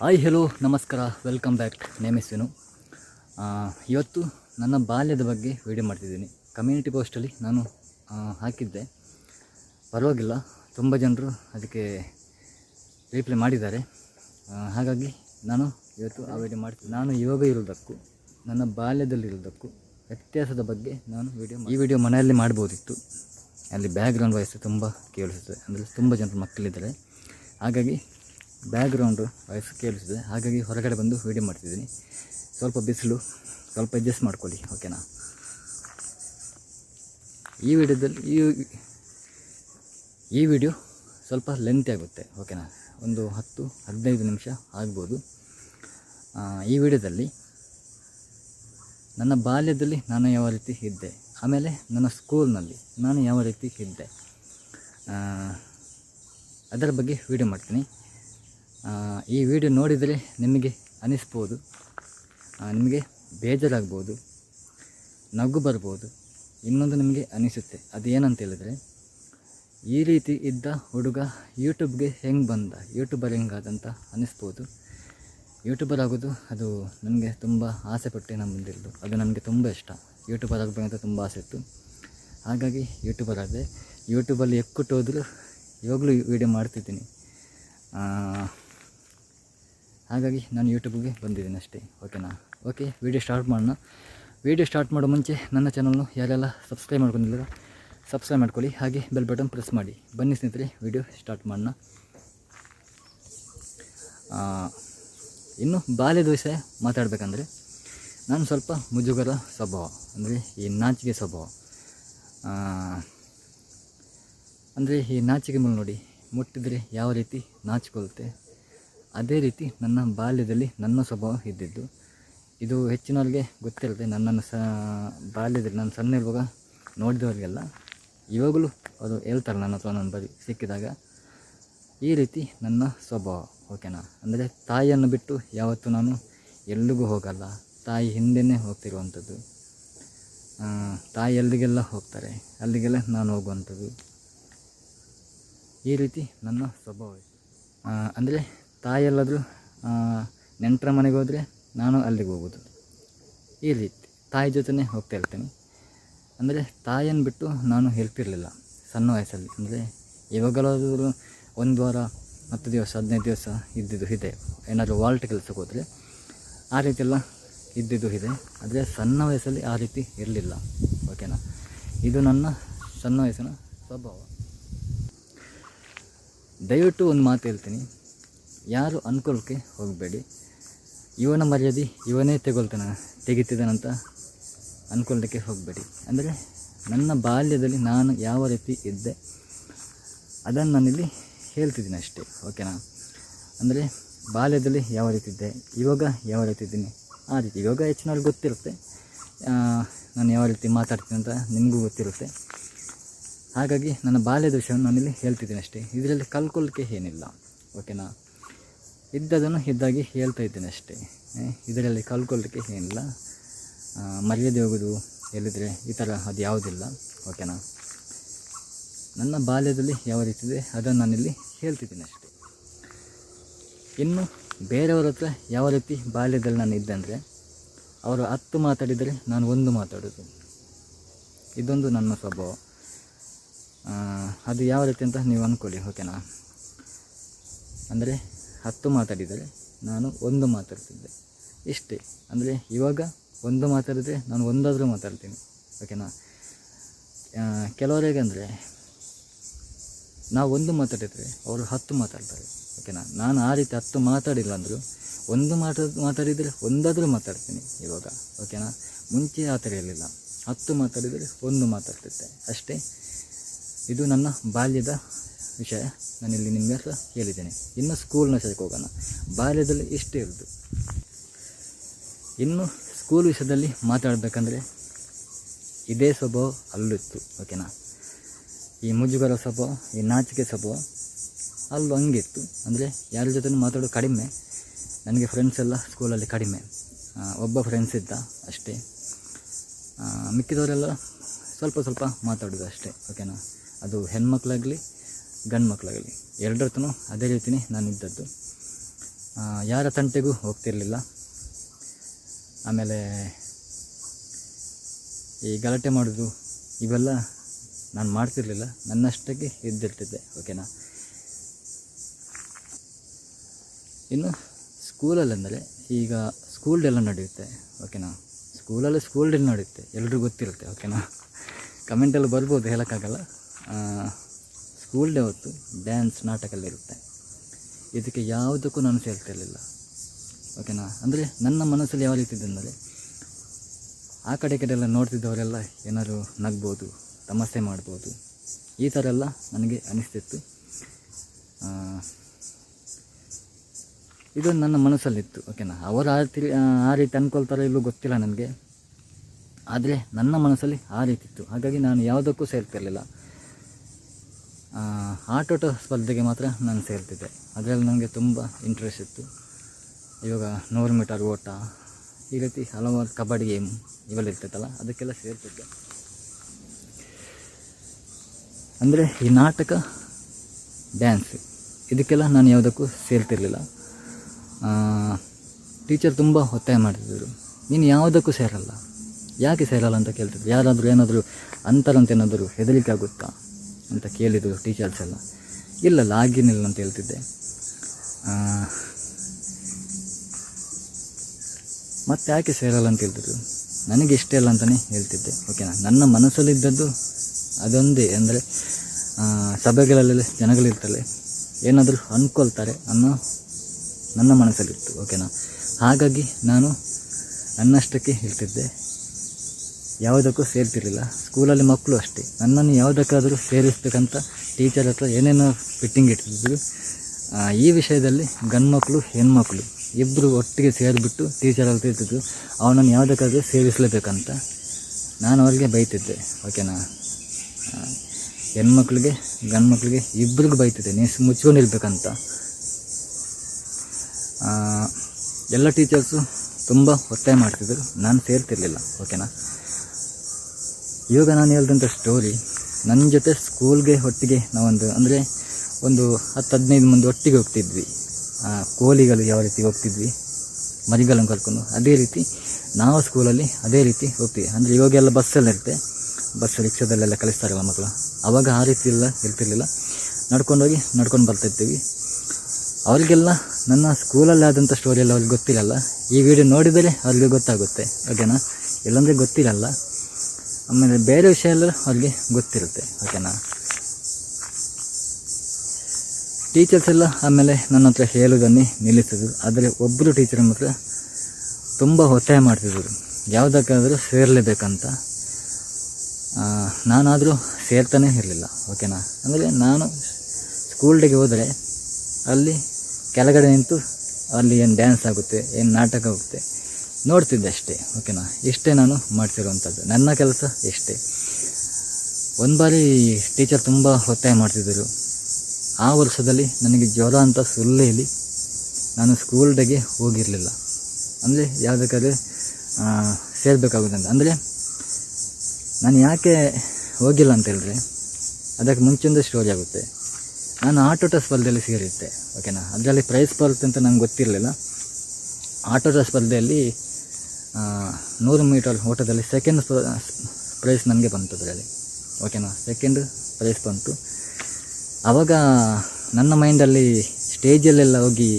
Hi hello ನಮಸ್ಕಾರ welcome back ನೇಮಿಸ್ವಿನು ಇವತ್ತು ನನ್ನ ಬಾಲ್ಯದ ಬಗ್ಗೆ ವಿಡಿಯೋ ಮಾಡ್ತಿದ್ದೀನಿ. ಕಮ್ಯುನಿಟಿ ಪೋಸ್ಟಲ್ಲಿ ನಾನು ಹಾಕಿದ್ದೆ. ಪರವಾಗಿಲ್ಲ, ತುಂಬ ಜನರು ಅದಕ್ಕೆ ರಿಪ್ಲೈ ಮಾಡಿದ್ದಾರೆ. ಹಾಗಾಗಿ ನಾನು ಇವತ್ತು ಆ ವಿಡಿಯೋ ಮಾಡ್ತೀನಿ. ನಾನು ಇವಾಗ ಇರೋದಕ್ಕೂ ನನ್ನ ಬಾಲ್ಯದಲ್ಲಿರೋದಕ್ಕೂ ವ್ಯತ್ಯಾಸದ ಬಗ್ಗೆ ನಾನು ವಿಡಿಯೋ ಈ ವಿಡಿಯೋ ಮನೆಯಲ್ಲಿ ಮಾಡ್ಬೋದಿತ್ತು. ಅಲ್ಲಿ ಬ್ಯಾಕ್ಗ್ರೌಂಡ್ ವಾಯ್ಸ್ ತುಂಬ ಕೇಳಿಸುತ್ತೆ. ಅಂದರೆ ತುಂಬ ಜನರು ಮಕ್ಕಳಿದ್ದಾರೆ. ಹಾಗಾಗಿ ಬ್ಯಾಕ್ಗ್ರೌಂಡು ವಾಯ್ಸ್ ಕೇಳಿಸಿದೆ. ಹಾಗಾಗಿ ಹೊರಗಡೆ ಬಂದು ವೀಡಿಯೋ ಮಾಡ್ತಿದ್ದೀನಿ. ಸ್ವಲ್ಪ ಬಿಸಿಲು, ಸ್ವಲ್ಪ ಅಡ್ಜಸ್ಟ್ ಮಾಡ್ಕೊಳ್ಳಿ ಓಕೆನಾ ಈ ವಿಡಿಯೋದಲ್ಲಿ, ಈ ಈ ವಿಡಿಯೋ ಸ್ವಲ್ಪ ಲೆಂತ್ ಆಗುತ್ತೆ ಓಕೆನಾ ಒಂದು ಹತ್ತು, ಹದಿನೈದು ನಿಮಿಷ ಆಗ್ಬೋದು. ಈ ವಿಡಿಯೋದಲ್ಲಿ ನನ್ನ ಬಾಲ್ಯದಲ್ಲಿ ನಾನು ಯಾವ ರೀತಿ ಇದ್ದೆ, ಆಮೇಲೆ ನನ್ನ ಸ್ಕೂಲ್ನಲ್ಲಿ ನಾನು ಯಾವ ರೀತಿ ಇದ್ದೆ ಅದರ ಬಗ್ಗೆ ವಿಡಿಯೋ ಮಾಡ್ತೀನಿ. ಈ ವಿಡಿಯೋ ನೋಡಿದರೆ ನಿಮಗೆ ಅನಿಸ್ಬೋದು ನಿಮಗೆ ಬೇಜಾರಾಗ್ಬೋದು, ನಗು ಬರ್ಬೋದು, ಇನ್ನೊಂದು ನಿಮಗೆ ಅನಿಸುತ್ತೆ. ಅದು ಏನಂತ ಹೇಳಿದ್ರೆ, ಈ ರೀತಿ ಇದ್ದ ಹುಡುಗ ಯೂಟ್ಯೂಬ್ಗೆ ಹೆಂಗೆ ಬಂದ, ಯೂಟ್ಯೂಬರ್ ಹೆಂಗಾದಂತ ಅನಿಸ್ಬೋದು. ಯೂಟ್ಯೂಬರ್ ಆಗೋದು ಅದು ನನಗೆ ತುಂಬ ಆಸೆ ಪಟ್ಟೆ ನಮ್ಮ ಮುಂದಿರೋದು ಅದು ನನಗೆ ತುಂಬ ಇಷ್ಟ. ಯೂಟ್ಯೂಬರ್ ಆಗಬೇಕಂತ ತುಂಬ ಆಸೆ ಇತ್ತು. ಹಾಗಾಗಿ ಯೂಟ್ಯೂಬರ್ ಆದರೆ ಯೂಟ್ಯೂಬಲ್ಲಿ ಎಕ್ಕುಟ್ಟು ಹೋದರೂ ಇವಾಗಲೂ ವೀಡಿಯೋ ಮಾಡ್ತಿದ್ದೀನಿ. ಹಾಗಾಗಿ ನಾನು ಯೂಟ್ಯೂಬ್ಗೆ ಬಂದಿದ್ದೀನಿ ಅಷ್ಟೇ, ಓಕೆನಾ? ಓಕೆ, ವೀಡಿಯೋ ಸ್ಟಾರ್ಟ್ ಮಾಡೋಣ. ವೀಡಿಯೋ ಸ್ಟಾರ್ಟ್ ಮಾಡೋ ಮುಂಚೆ ನನ್ನ ಚಾನಲ್ನು ಯಾರೆಲ್ಲ ಸಬ್ಸ್ಕ್ರೈಬ್ ಮಾಡ್ಕೊಂಡಿಲ್ಲ ಸಬ್ಸ್ಕ್ರೈಬ್ ಮಾಡ್ಕೊಳ್ಳಿ, ಹಾಗೆ ಬೆಲ್ ಬಟನ್ ಪ್ರೆಸ್ ಮಾಡಿ. ಬನ್ನಿ ಸ್ನೇಹಿತರೆ, ವೀಡಿಯೋ ಸ್ಟಾರ್ಟ್ ಮಾಡೋಣ. ಇನ್ನು ಬಾಲ್ಯದ ವಿಷಯ ಮಾತಾಡಬೇಕಂದ್ರೆ ನಾನು ಸ್ವಲ್ಪ ಮುಜುಗರ ಸ್ವಭಾವ, ಅಂದರೆ ಈ ನಾಚಿಕೆ ಸ್ವಭಾವ. ಅಂದರೆ ಈ ನಾಚಿಕೆ ಮೇಲೆ ನೋಡಿ, ಮುಟ್ಟಿದರೆ ಯಾವ ರೀತಿ ನಾಚಿಕೊಳ್ಳುತ್ತೆ? ಅದೇ ರೀತಿ ನನ್ನ ಬಾಲ್ಯದಲ್ಲಿ ನನ್ನ ಸ್ವಭಾವ ಇದ್ದಿದ್ದು. ಇದು ಹೆಚ್ಚಿನವ್ರಿಗೆ ಗೊತ್ತಿರುತ್ತೆ ನನ್ನನ್ನು ಸ, ಬಾಲ್ಯದಲ್ಲಿ ನಾನು ಸಣ್ಣ ಇರುವಾಗ ನೋಡಿದವರಿಗೆಲ್ಲ ಇವಾಗಲೂ ಅದು ಹೇಳ್ತಾರೆ ನನ್ನ ಹತ್ರ ನನ್ನ ಬಳಿ ಸಿಕ್ಕಿದಾಗ, ಈ ರೀತಿ ನನ್ನ ಸ್ವಭಾವ ಓಕೆನಾ ಅಂದರೆ ತಾಯಿಯನ್ನು ಬಿಟ್ಟು ಯಾವತ್ತೂ ನಾನು ಎಲ್ಲಿಗೂ ಹೋಗಲ್ಲ. ತಾಯಿ ಹಿಂದೆನೇ ಹೋಗ್ತಿರುವಂಥದ್ದು. ತಾಯಿ ಎಲ್ಲಿಗೆಲ್ಲ ಹೋಗ್ತಾರೆ, ಅಲ್ಲಿಗೆಲ್ಲ ನಾನು ಹೋಗುವಂಥದ್ದು. ಈ ರೀತಿ ನನ್ನ ಸ್ವಭಾವ ಅಂದರೆ ತಾಯಿ ಎಲ್ಲಾದರೂ ನೆಂಟರ ಮನೆಗೆ ಹೋದರೆ ನಾನು ಅಲ್ಲಿಗೆ ಹೋಗೋದು. ಈ ರೀತಿ ತಾಯಿ ಜೊತೆನೇ ಹೋಗ್ತಾ ಇರ್ತೀನಿ. ಅಂದರೆ ತಾಯಿಯನ್ನು ಬಿಟ್ಟು ನಾನು ಹೇಳ್ತಿರಲಿಲ್ಲ ಸಣ್ಣ ವಯಸ್ಸಲ್ಲಿ. ಅಂದರೆ ಇವಾಗಲಾದರೂ ಒಂದು ವಾರ, ಹತ್ತು ದಿವಸ, ಹದಿನೈದು ದಿವಸ ಇದ್ದಿದ್ದು ಇದೆ. ಏನಾದರೂ ವಾಲ್ಟ್ ಕೆಲಸಕ್ಕೆ ಹೋದರೆ ಆ ರೀತಿ ಎಲ್ಲ ಇದ್ದಿದ್ದು ಇದೆ. ಆದರೆ ಸಣ್ಣ ವಯಸ್ಸಲ್ಲಿ ಆ ರೀತಿ ಇರಲಿಲ್ಲ. ಓಕೆನಾ ಇದು ನನ್ನ ಸಣ್ಣ ವಯಸ್ಸಿನ ಸ್ವಭಾವ. ದಯವಿಟ್ಟು ಒಂದು ಮಾತು ಹೇಳ್ತೀನಿ. ಯಾರು ಅನ್ಕೊಳ್ಳೋಕ್ಕೆ ಹೋಗಬೇಡಿ. ಇವನ ಮರ್ಯಾದೆ ಇವನೇ ತೆಗೊಳ್ತಾನ ತೆಗಿತಿದ್ದಾನಂತ ಅಂದ್ಕೊಳ್ಳೋಕ್ಕೆ ಹೋಗಬೇಡಿ. ಅಂದರೆ ನನ್ನ ಬಾಲ್ಯದಲ್ಲಿ ನಾನು ಯಾವ ರೀತಿ ಇದ್ದೆ ಅದನ್ನು ನಾನಿಲ್ಲಿ ಹೇಳ್ತಿದ್ದೀನಿ ಅಷ್ಟೇ, ಓಕೆನಾ? ಅಂದರೆ ಬಾಲ್ಯದಲ್ಲಿ ಯಾವ ರೀತಿ ಇದ್ದೆ, ಇವಾಗ ಯಾವ ರೀತಿ ಇದ್ದೀನಿ? ಆ ರೀತಿ ಇವಾಗ ಹೆಚ್ಚಿನವ್ರಿಗೆ ಗೊತ್ತಿರುತ್ತೆ. ನಾನು ಯಾವ ರೀತಿ ಮಾತಾಡ್ತೀನಿ ಅಂತ ನಿಮಗೂ ಗೊತ್ತಿರುತ್ತೆ. ಹಾಗಾಗಿ ನನ್ನ ಬಾಲ್ಯದ ವಿಷಯವನ್ನು ನಾನಿಲ್ಲಿ ಹೇಳ್ತಿದ್ದೀನಿ ಅಷ್ಟೇ. ಇದರಲ್ಲಿ ಕಲ್ಕೊಳ್ಳೋಕ್ಕೆ ಏನಿಲ್ಲ, ಓಕೆನಾ? ಇದ್ದದನ್ನು ಇದ್ದಾಗಿ ಹೇಳ್ತಾ ಇದ್ದೇನೆ ಅಷ್ಟೇ. ಇದರಲ್ಲಿ ಕಲ್ಕೊಳ್ಳಿಕ್ಕೆ ಏನಿಲ್ಲ. ಮರ್ಯಾದೆ ಹೋಗೋದು ಎಲ್ಲಿದ್ರೆ ಈ ಥರ ಅದು ಯಾವುದಿಲ್ಲ. ಓಕೆನಾ? ನನ್ನ ಬಾಲ್ಯದಲ್ಲಿ ಯಾವ ರೀತಿ ಇದೆ, ಅದನ್ನು ನಾನಿಲ್ಲಿ ಹೇಳ್ತಿದ್ದೀನಿ ಅಷ್ಟೇ. ಇನ್ನು ಬೇರೆಯವ್ರ ಹತ್ರ ಯಾವ ರೀತಿ ಬಾಲ್ಯದಲ್ಲಿ ನಾನು ಇದ್ದೆ ಅಂದರೆ, ಅವರು ಹತ್ತು ಮಾತಾಡಿದರೆ ನಾನು ಒಂದು ಮಾತಾಡೋದು. ಇದೊಂದು ನನ್ನ ಸ್ವಭಾವ. ಅದು ಯಾವ ರೀತಿ ಅಂತ ನೀವು ಅಂದ್ಕೊಳ್ಳಿ ಓಕೆನಾ? ಅಂದರೆ ಹತ್ತು ಮಾತಾಡಿದರೆ ನಾನು ಒಂದು ಮಾತಾಡ್ತಿದ್ದೆ. ಇಷ್ಟೇ. ಅಂದರೆ ಇವಾಗ ಒಂದು ಮಾತಾಡಿದರೆ ನಾನು ಒಂದಾದರೂ ಮಾತಾಡ್ತೀನಿ. ಓಕೆನಾ? ಕೆಲವರಿಗೆ ಅಂದರೆ ನಾವು ಒಂದು ಮಾತಾಡಿದರೆ ಅವರು ಹತ್ತು ಮಾತಾಡ್ತಾರೆ. ಓಕೆನಾ? ನಾನು ಆ ರೀತಿ ಹತ್ತು ಮಾತಾಡಿಲ್ಲ ಅಂದರೂ ಒಂದು ಮಾತಾ, ಮಾತಾಡಿದರೆ ಒಂದಾದರೂ ಮಾತಾಡ್ತೀನಿ ಇವಾಗ. ಓಕೆನಾ? ಮುಂಚೆ ಆ ಥರ ಇರಲಿಲ್ಲ. ಹತ್ತು ಮಾತಾಡಿದರೆ ಒಂದು ಮಾತಾಡ್ತಿದ್ದೆ. ಅಷ್ಟೇ. ಇದು ನನ್ನ ಬಾಲ್ಯದ ವಿಷಯ ನಾನಿಲ್ಲಿ ನಿಮಗೆ ಸಹ ಹೇಳಿದ್ದೇನೆ. ಇನ್ನು ಸ್ಕೂಲ್ನ ವಿಷಯಕ್ಕೆ ಹೋಗೋಣ. ಬಾಲ್ಯದಲ್ಲಿ ಇಷ್ಟೇ ಇರೋದು, ಇನ್ನು ಸ್ಕೂಲ್ ವಿಷಯದಲ್ಲಿ ಮಾತಾಡಬೇಕಂದ್ರೆ ಇದೇ ಸ್ವಭಾವ ಅಲ್ಲಿತ್ತು ಓಕೆನಾ ಈ ಮುಜುಗರ ಸ್ವಭಾವ, ಈ ನಾಚಿಕೆ ಸ್ವಭಾವ ಅಲ್ಲೂ ಹಂಗಿತ್ತು. ಅಂದರೆ ಯಾರ ಜೊತೆ ಮಾತಾಡೋದು ಕಡಿಮೆ. ನನಗೆ ಫ್ರೆಂಡ್ಸ್ ಎಲ್ಲ ಸ್ಕೂಲಲ್ಲಿ ಕಡಿಮೆ. ಒಬ್ಬ ಫ್ರೆಂಡ್ಸ್ ಇದ್ದ ಅಷ್ಟೇ. ಮಿಕ್ಕಿದವರೆಲ್ಲ ಸ್ವಲ್ಪ ಸ್ವಲ್ಪ ಮಾತಾಡೋದು ಅಷ್ಟೇ ಓಕೆನಾ ಅದು ಹೆಣ್ಮಕ್ಳಾಗಲಿ ಗಂಡು ಮಕ್ಕಳಾಗಲಿ ಎರಡರತನೂ ಅದೇ ರೀತಿಯೇ ನಾನು ಇದ್ದದ್ದು ಯಾರ ತಂಟೆಗೂ ಹೋಗ್ತಿರಲಿಲ್ಲ. ಆಮೇಲೆ ಈ ಗಲಾಟೆ ಮಾಡೋದು, ಇವೆಲ್ಲ ನಾನು ಮಾಡ್ತಿರಲಿಲ್ಲ. ನನ್ನಷ್ಟಕ್ಕೆ ಇದ್ದಿರ್ತಿದ್ದೆ ಓಕೆನಾ? ಇನ್ನು ಸ್ಕೂಲಲ್ಲೆಂದರೆ ಈಗ ಸ್ಕೂಲ್ ಡೇ ಎಲ್ಲ ನಡೆಯುತ್ತೆ, ಓಕೆನಾ? ಸ್ಕೂಲಲ್ಲಿ ಸ್ಕೂಲ್ ಡೇ ನಡೆಯುತ್ತೆ ಎಲ್ಲರೂ ಗೊತ್ತಿರುತ್ತೆ, ಓಕೆನಾ? ಕಮೆಂಟಲ್ಲಿ ಬರ್ಬೋದು, ಹೇಳೋಕ್ಕಾಗಲ್ಲ. ಸ್ಕೂಲ್ ಡೇ ಹೊತ್ತು ಡ್ಯಾನ್ಸ್ ನಾಟಕ ಎಲ್ಲ ಇರುತ್ತೆ ಇದಕ್ಕೆ ಯಾವುದಕ್ಕೂ ನಾನು ಸೇರ್ತಿರಲಿಲ್ಲ ಓಕೆನಾ ಅಂದರೆ ನನ್ನ ಮನಸ್ಸಲ್ಲಿ ಯಾವ ರೀತಿ ಇದ್ದಂದರೆ ಆ ಕಡೆ ಕಡೆ ಎಲ್ಲ ನೋಡ್ತಿದ್ದವರೆಲ್ಲ ಏನಾದ್ರು ನಗ್ಬೋದು ತಮಾಷೆ ಮಾಡ್ಬೋದು, ಈ ಥರ ಎಲ್ಲ ನನಗೆ ಅನಿಸ್ತಿತ್ತು. ಇದು ನನ್ನ ಮನಸ್ಸಲ್ಲಿತ್ತು. ಓಕೆನಾ ಅವರು ಆ ರೀತಿ ಆ ರೀತಿ ಅಂದ್ಕೊಳ್ತಾರೋ ಇಲ್ಲೂ ಗೊತ್ತಿಲ್ಲ ನನಗೆ. ಆದರೆ ನನ್ನ ಮನಸ್ಸಲ್ಲಿ ಆ ರೀತಿ ಇತ್ತು. ಹಾಗಾಗಿ ನಾನು ಯಾವುದಕ್ಕೂ ಸೇರ್ತಿರಲಿಲ್ಲ ಆಟೋಟ ಸ್ಪರ್ಧೆಗೆ ಮಾತ್ರ ನಾನು ಸೇರ್ತಿದ್ದೆ. ಅದರಲ್ಲಿ ನನಗೆ ತುಂಬ ಇಂಟ್ರೆಸ್ಟ್ ಇತ್ತು. ಇವಾಗ ನೂರು ಮೀಟರ್ ಓಟ, ಈ ರೀತಿ ಹಲವಾರು ಕಬಡ್ಡಿ ಗೇಮ್ ಇವೆಲ್ಲ ಇರ್ತೈತಲ್ಲ, ಅದಕ್ಕೆಲ್ಲ ಸೇರ್ತಿದ್ದೆ. ಅಂದರೆ ಈ ನಾಟಕ ಡ್ಯಾನ್ಸ್ ಇದಕ್ಕೆಲ್ಲ ನಾನು ಯಾವುದಕ್ಕೂ ಸೇರ್ತಿರ್ಲಿಲ್ಲ. ಟೀಚರ್ ತುಂಬ ಒತ್ತಾಯ ಮಾಡ್ತಿದ್ದರು ನೀನು ಯಾವುದಕ್ಕೂ ಸೇರಲ್ಲ. ಯಾಕೆ ಸೇರಲ್ಲ ಅಂತ ಕೇಳ್ತಿದ್ರು ಯಾರಾದರೂ ಏನಾದರೂ ಅಂತಾರಂತ ಏನಾದರೂ ಹೆದರಿಕೆ ಆಗುತ್ತಾ? ಅಂತ ಕೇಳಿದರು ಟೀಚರ್ಸ್ ಎಲ್ಲ. ಇಲ್ಲಲ್ಲ ಇಲ್ಲ ಅಂತ ಹೇಳ್ತಿದ್ದೆ. ಮತ್ತೆ ಯಾಕೆ ಸೇರಲ್ಲ ಅಂತ ಹೇಳ್ತಿದ್ರು ನನಗೆ ಇಷ್ಟ ಇಲ್ಲ ಅಂತಲೇ ಹೇಳ್ತಿದ್ದೆ ಓಕೆನಾ ನನ್ನ ಮನಸ್ಸಲ್ಲಿದ್ದದ್ದು ಅದೊಂದೇ, ಅಂದರೆ ಸಭೆಗಳಲ್ಲೆಲ್ಲ ಜನಗಳಿರ್ತಾರೆ, ಏನಾದರೂ ಅಂದ್ಕೊಳ್ತಾರೆ ಅನ್ನೋ ನನ್ನ ಮನಸ್ಸಲ್ಲಿತ್ತು ಓಕೆನಾ ಹಾಗಾಗಿ ನಾನು ನನ್ನಷ್ಟಕ್ಕೆ ಹೇಳ್ತಿದ್ದೆ. ಯಾವುದಕ್ಕೂ ಸೇರ್ತಿರಲಿಲ್ಲ. ಸ್ಕೂಲಲ್ಲಿ ಮಕ್ಕಳು ಅಷ್ಟೇ. ನನ್ನನ್ನು ಯಾವುದಕ್ಕಾದರೂ ಸೇರಿಸ್ಬೇಕಂತ ಟೀಚರ್ ಹತ್ರ ಏನೇನೋ ಫಿಟ್ಟಿಂಗ್ ಇಟ್ಟಿದ್ರು ಈ ವಿಷಯದಲ್ಲಿ ಗಂಡ್ಮಕ್ಳು, ಹೆಣ್ಮಕ್ಳು ಇಬ್ಬರು ಒಟ್ಟಿಗೆ ಸೇರಿಬಿಟ್ಟು ಟೀಚರ್ ಹತ್ರ ಇರ್ತಿದ್ರು. ಅವನನ್ನು ಯಾವುದಕ್ಕಾದರೂ ಸೇರಿಸಲೇಬೇಕಂತ ನಾನು ಅವ್ರಿಗೆ ಬೈತಿದ್ದೆ. ಓಕೆನಾ? ಹೆಣ್ಮಕ್ಳಿಗೆ ಗಂಡು ಮಕ್ಕಳಿಗೆ ಇಬ್ಬರಿಗೂ ಬೈತಿದ್ದೆ ನೀನು ಮುಚ್ಕೊಂಡಿರ್ಬೇಕಂತ ಎಲ್ಲ ಟೀಚರ್ಸು ತುಂಬ ಒತ್ತಾಯ ಮಾಡ್ತಿದ್ರು. ನಾನು ಸೇರ್ತಿರ್ಲಿಲ್ಲ. ಓಕೆನಾ? ಇವಾಗ ನಾನು ಹೇಳ್ದಂಥ ಸ್ಟೋರಿ ನನ್ನ ಜೊತೆ ಸ್ಕೂಲ್ಗೆ ಒಟ್ಟಿಗೆ ನಾವೊಂದು ಅಂದರೆ ಒಂದು ಹತ್ತು ಹದಿನೈದು ಮಂದಿ ಒಟ್ಟಿಗೆ ಹೋಗ್ತಿದ್ವಿ. ಆ, ಕೋಲಿಗಳು ಯಾವ ರೀತಿ ಹೋಗ್ತಿದ್ವಿ ಮರಿಗಳನ್ನು ಕರ್ಕೊಂಡು ಅದೇ ರೀತಿ ನಾವು ಸ್ಕೂಲಲ್ಲಿ ಅದೇ ರೀತಿ ಹೋಗ್ತೀವಿ ಅಂದರೆ ಇವಾಗೆಲ್ಲ ಬಸ್ಸಲ್ಲಿ ಇರುತ್ತೆ. ಬಸ್ ರಿಕ್ಷಾದಲ್ಲೆಲ್ಲ ಕಳಿಸ್ತಾರಲ್ಲ ಮಕ್ಕಳು. ಅವಾಗ ಆ ರೀತಿ ಎಲ್ಲ ಇರ್ತಿರ್ಲಿಲ್ಲ. ನಡ್ಕೊಂಡೋಗಿ ನಡ್ಕೊಂಡು ಬರ್ತಿರ್ತೀವಿ ಅವ್ರಿಗೆಲ್ಲ ನನ್ನ ಸ್ಕೂಲಲ್ಲಿ ಆದಂಥ ಸ್ಟೋರಿ ಎಲ್ಲ ಅವ್ರಿಗೆ ಗೊತ್ತಿರಲ್ಲ. ಈ ವಿಡಿಯೋ ನೋಡಿದರೆ ಅವ್ರಿಗೆ ಗೊತ್ತಾಗುತ್ತೆ. ಓಕೆನಾ ಇಲ್ಲಾಂದರೆ ಗೊತ್ತಿರಲ್ಲ. ಆಮೇಲೆ ಬೇರೆ ವಿಷಯ ಎಲ್ಲ ಅವ್ರಿಗೆ ಗೊತ್ತಿರುತ್ತೆ ಓಕೆನಾ ಟೀಚರ್ಸ್ ಎಲ್ಲ ಆಮೇಲೆ ನನ್ನ ಹತ್ರ ಹೇಳೋದನ್ನೇ ನಿಲ್ಲಿಸಿದ್ರು, ಆದರೆ ಒಬ್ಬರು ಟೀಚರ್ ಮಾತ್ರ ತುಂಬ ಒತ್ತಾಯ ಮಾಡ್ತಿದ್ರು. ಯಾವುದಕ್ಕಾದರೂ ಸೇರಲೇಬೇಕಂತ. ನಾನಾದರೂ ಸೇರ್ತಾನೆ ಇರಲಿಲ್ಲ ಓಕೆನಾ ಅಂದರೆ ನಾನು ಸ್ಕೂಲ್ ಡೇಗೆ ಹೋದರೆ ಅಲ್ಲಿ ಕೆಳಗಡೆ ನಿಂತು ಅಲ್ಲಿ ಏನು ಡ್ಯಾನ್ಸ್ ಆಗುತ್ತೆ, ಏನು ನಾಟಕ ಆಗುತ್ತೆ ನೋಡ್ತಿದ್ದೆ ಅಷ್ಟೇ ಓಕೆನಾ ಇಷ್ಟೇ ನಾನು ಮಾಡ್ತಿರುವಂಥದ್ದು. ನನ್ನ ಕೆಲಸ ಇಷ್ಟೇ ಒಂದು ಬಾರಿ ಟೀಚರ್ ತುಂಬ ಒತ್ತಾಯ ಮಾಡ್ತಿದ್ದರು. ಆ ವರ್ಷದಲ್ಲಿ ನನಗೆ ಜ್ವರ ಅಂತ ಸುಳ್ಳೆಯಲ್ಲಿ ನಾನು ಸ್ಕೂಲ್ ಡೇಗೆ ಹೋಗಿರಲಿಲ್ಲ. ಅಂದರೆ ಯಾವುದಕ್ಕಾದ್ರೆ ಅಂತ ಅಂದರೆ ನಾನು ಯಾಕೆ ಹೋಗಿಲ್ಲ ಅಂತ ಹೇಳಿದ್ರೆ ಅದಕ್ಕೆ ಮುಂಚೆಂದು ಸ್ಟೋರಿ ಆಗುತ್ತೆ. ನಾನು ಆಟೋಟ ಸ್ಪರ್ಧೆಯಲ್ಲಿ ಸೇರಿದ್ದೆ ಓಕೆನಾ ಅದರಲ್ಲಿ ಪ್ರೈಸ್ ಬರುತ್ತೆ ಅಂತ ನಂಗೆ ಗೊತ್ತಿರಲಿಲ್ಲ. ಆಟೋಟ ಸ್ಪರ್ಧೆಯಲ್ಲಿ ನೂರು ಮೀಟರ್ ಓಟದಲ್ಲಿ ಸೆಕೆಂಡ್ ಪ್ರೈಸ್ ನನಗೆ ಬಂತು ಅದರಲ್ಲಿ. ಓಕೆನಾ ಸೆಕೆಂಡ್ ಪ್ರೈಸ್ ಬಂತು. ಆವಾಗ ನನ್ನ ಮೈಂಡಲ್ಲಿ ಸ್ಟೇಜಲ್ಲೆಲ್ಲ ಹೋಗಿ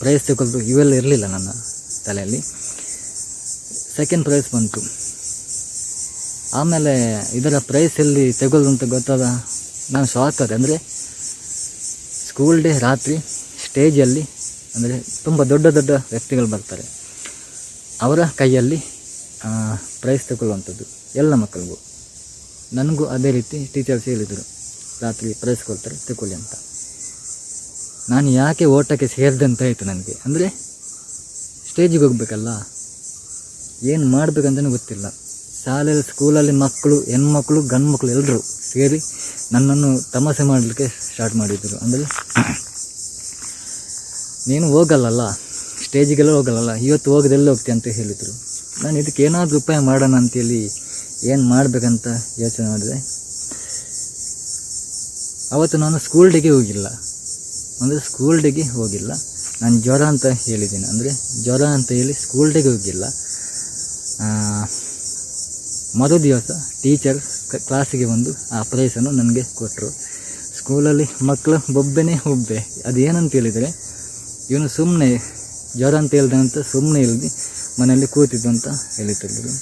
ಪ್ರೈಸ್ ತಗೊಳ್ದು ಇವೆಲ್ಲ ಇರಲಿಲ್ಲ ನನ್ನ ತಲೆಯಲ್ಲಿ. ಸೆಕೆಂಡ್ ಪ್ರೈಸ್ ಬಂತು. ಆಮೇಲೆ ಇದರ ಪ್ರೈಸ್ ಎಲ್ಲಿ ತೆಗೊಳ್ದು ಅಂತ ಗೊತ್ತಾದ? ನಾನು ಶಾಕ್ ಅದೆ ಅಂದರೆ ಸ್ಕೂಲ್ ಡೇ ರಾತ್ರಿ ಸ್ಟೇಜಲ್ಲಿ ಅಂದರೆ ತುಂಬ ದೊಡ್ಡ ದೊಡ್ಡ ವ್ಯಕ್ತಿಗಳು ಬರ್ತಾರೆ. ಅವರ ಕೈಯಲ್ಲಿ ಪ್ರೈಸ್ ತಗೊಳ್ಳುವಂಥದ್ದು ಎಲ್ಲ ಮಕ್ಕಳಿಗೂ. ನನಗೂ ಅದೇ ರೀತಿ ಟೀಚರ್ಸ್ ಹೇಳಿದರು, ರಾತ್ರಿ ಪ್ರೈಸ್ ಕೊಡ್ತಾರೆ ತಗೊಳ್ಳಿ ಅಂತ. ನಾನು ಯಾಕೆ ಓಟಕ್ಕೆ ಸೇರಿದೆ ಅಂತ ಆಯಿತು ನನಗೆ. ಅಂದರೆ ಸ್ಟೇಜಿಗೆ ಹೋಗ್ಬೇಕಲ್ಲ. ಏನು ಮಾಡಬೇಕಂತಲೂ ಗೊತ್ತಿಲ್ಲ. ಶಾಲೆಯಲ್ಲಿ ಸ್ಕೂಲಲ್ಲಿ ಮಕ್ಕಳು, ಹೆಣ್ಮಕ್ಳು ಗಂಡು ಮಕ್ಕಳು ಎಲ್ಲರೂ ಸೇರಿ ನನ್ನನ್ನು ತಮಾಷೆ ಮಾಡಲಿಕ್ಕೆ ಸ್ಟಾರ್ಟ್ ಮಾಡಿದರು. ಅಂದರೆ, ನೀನು ಹೋಗಲ್ಲಲ್ಲ. ಸ್ಟೇಜಿಗೆಲ್ಲ ಹೋಗಲ್ಲ ಇವತ್ತು ಹೋಗದೆಲ್ಲ ಹೋಗ್ತೆ ಅಂತ ಹೇಳಿದರು. ನಾನು ಇದಕ್ಕೆ ಏನಾದರೂ ಉಪಾಯ ಮಾಡೋಣ ಅಂತೇಳಿ ಏನು ಮಾಡಬೇಕಂತ ಯೋಚನೆ ಮಾಡಿದೆ. ಅವತ್ತು ನಾನು ಸ್ಕೂಲ್ ಡೇಗೆ ಹೋಗಿಲ್ಲ. ಅಂದರೆ ಸ್ಕೂಲ್ ಡೇಗೆ ಹೋಗಿಲ್ಲ. ನಾನು ಜ್ವರ ಅಂತ ಹೇಳಿದ್ದೀನಿ. ಅಂದರೆ ಜ್ವರ ಅಂತ ಹೇಳಿ ಸ್ಕೂಲ್ ಡೇಗೆ ಹೋಗಿಲ್ಲ. ಮರು ದಿವಸ ಟೀಚರ್ ಕ್ಲಾಸಿಗೆ ಬಂದು ಆ ಪ್ರೈಸನ್ನು ನನಗೆ ಕೊಟ್ಟರು ಸ್ಕೂಲಲ್ಲಿ ಮಕ್ಕಳು ಬೊಬ್ಬೆನೇ ಒಬ್ಬೆ. ಅದೇನಂತ ಹೇಳಿದರೆ, ಇವನು ಸುಮ್ಮನೆ ಜ್ವರ ಅಂತ ಹೇಳ್ದಂತ ಸುಮ್ಮನೆ ಇಲ್ಲದೆ ಮನೆಯಲ್ಲಿ ಕೂತಿದ್ದು ಅಂತ ಹೇಳಿದ್ರು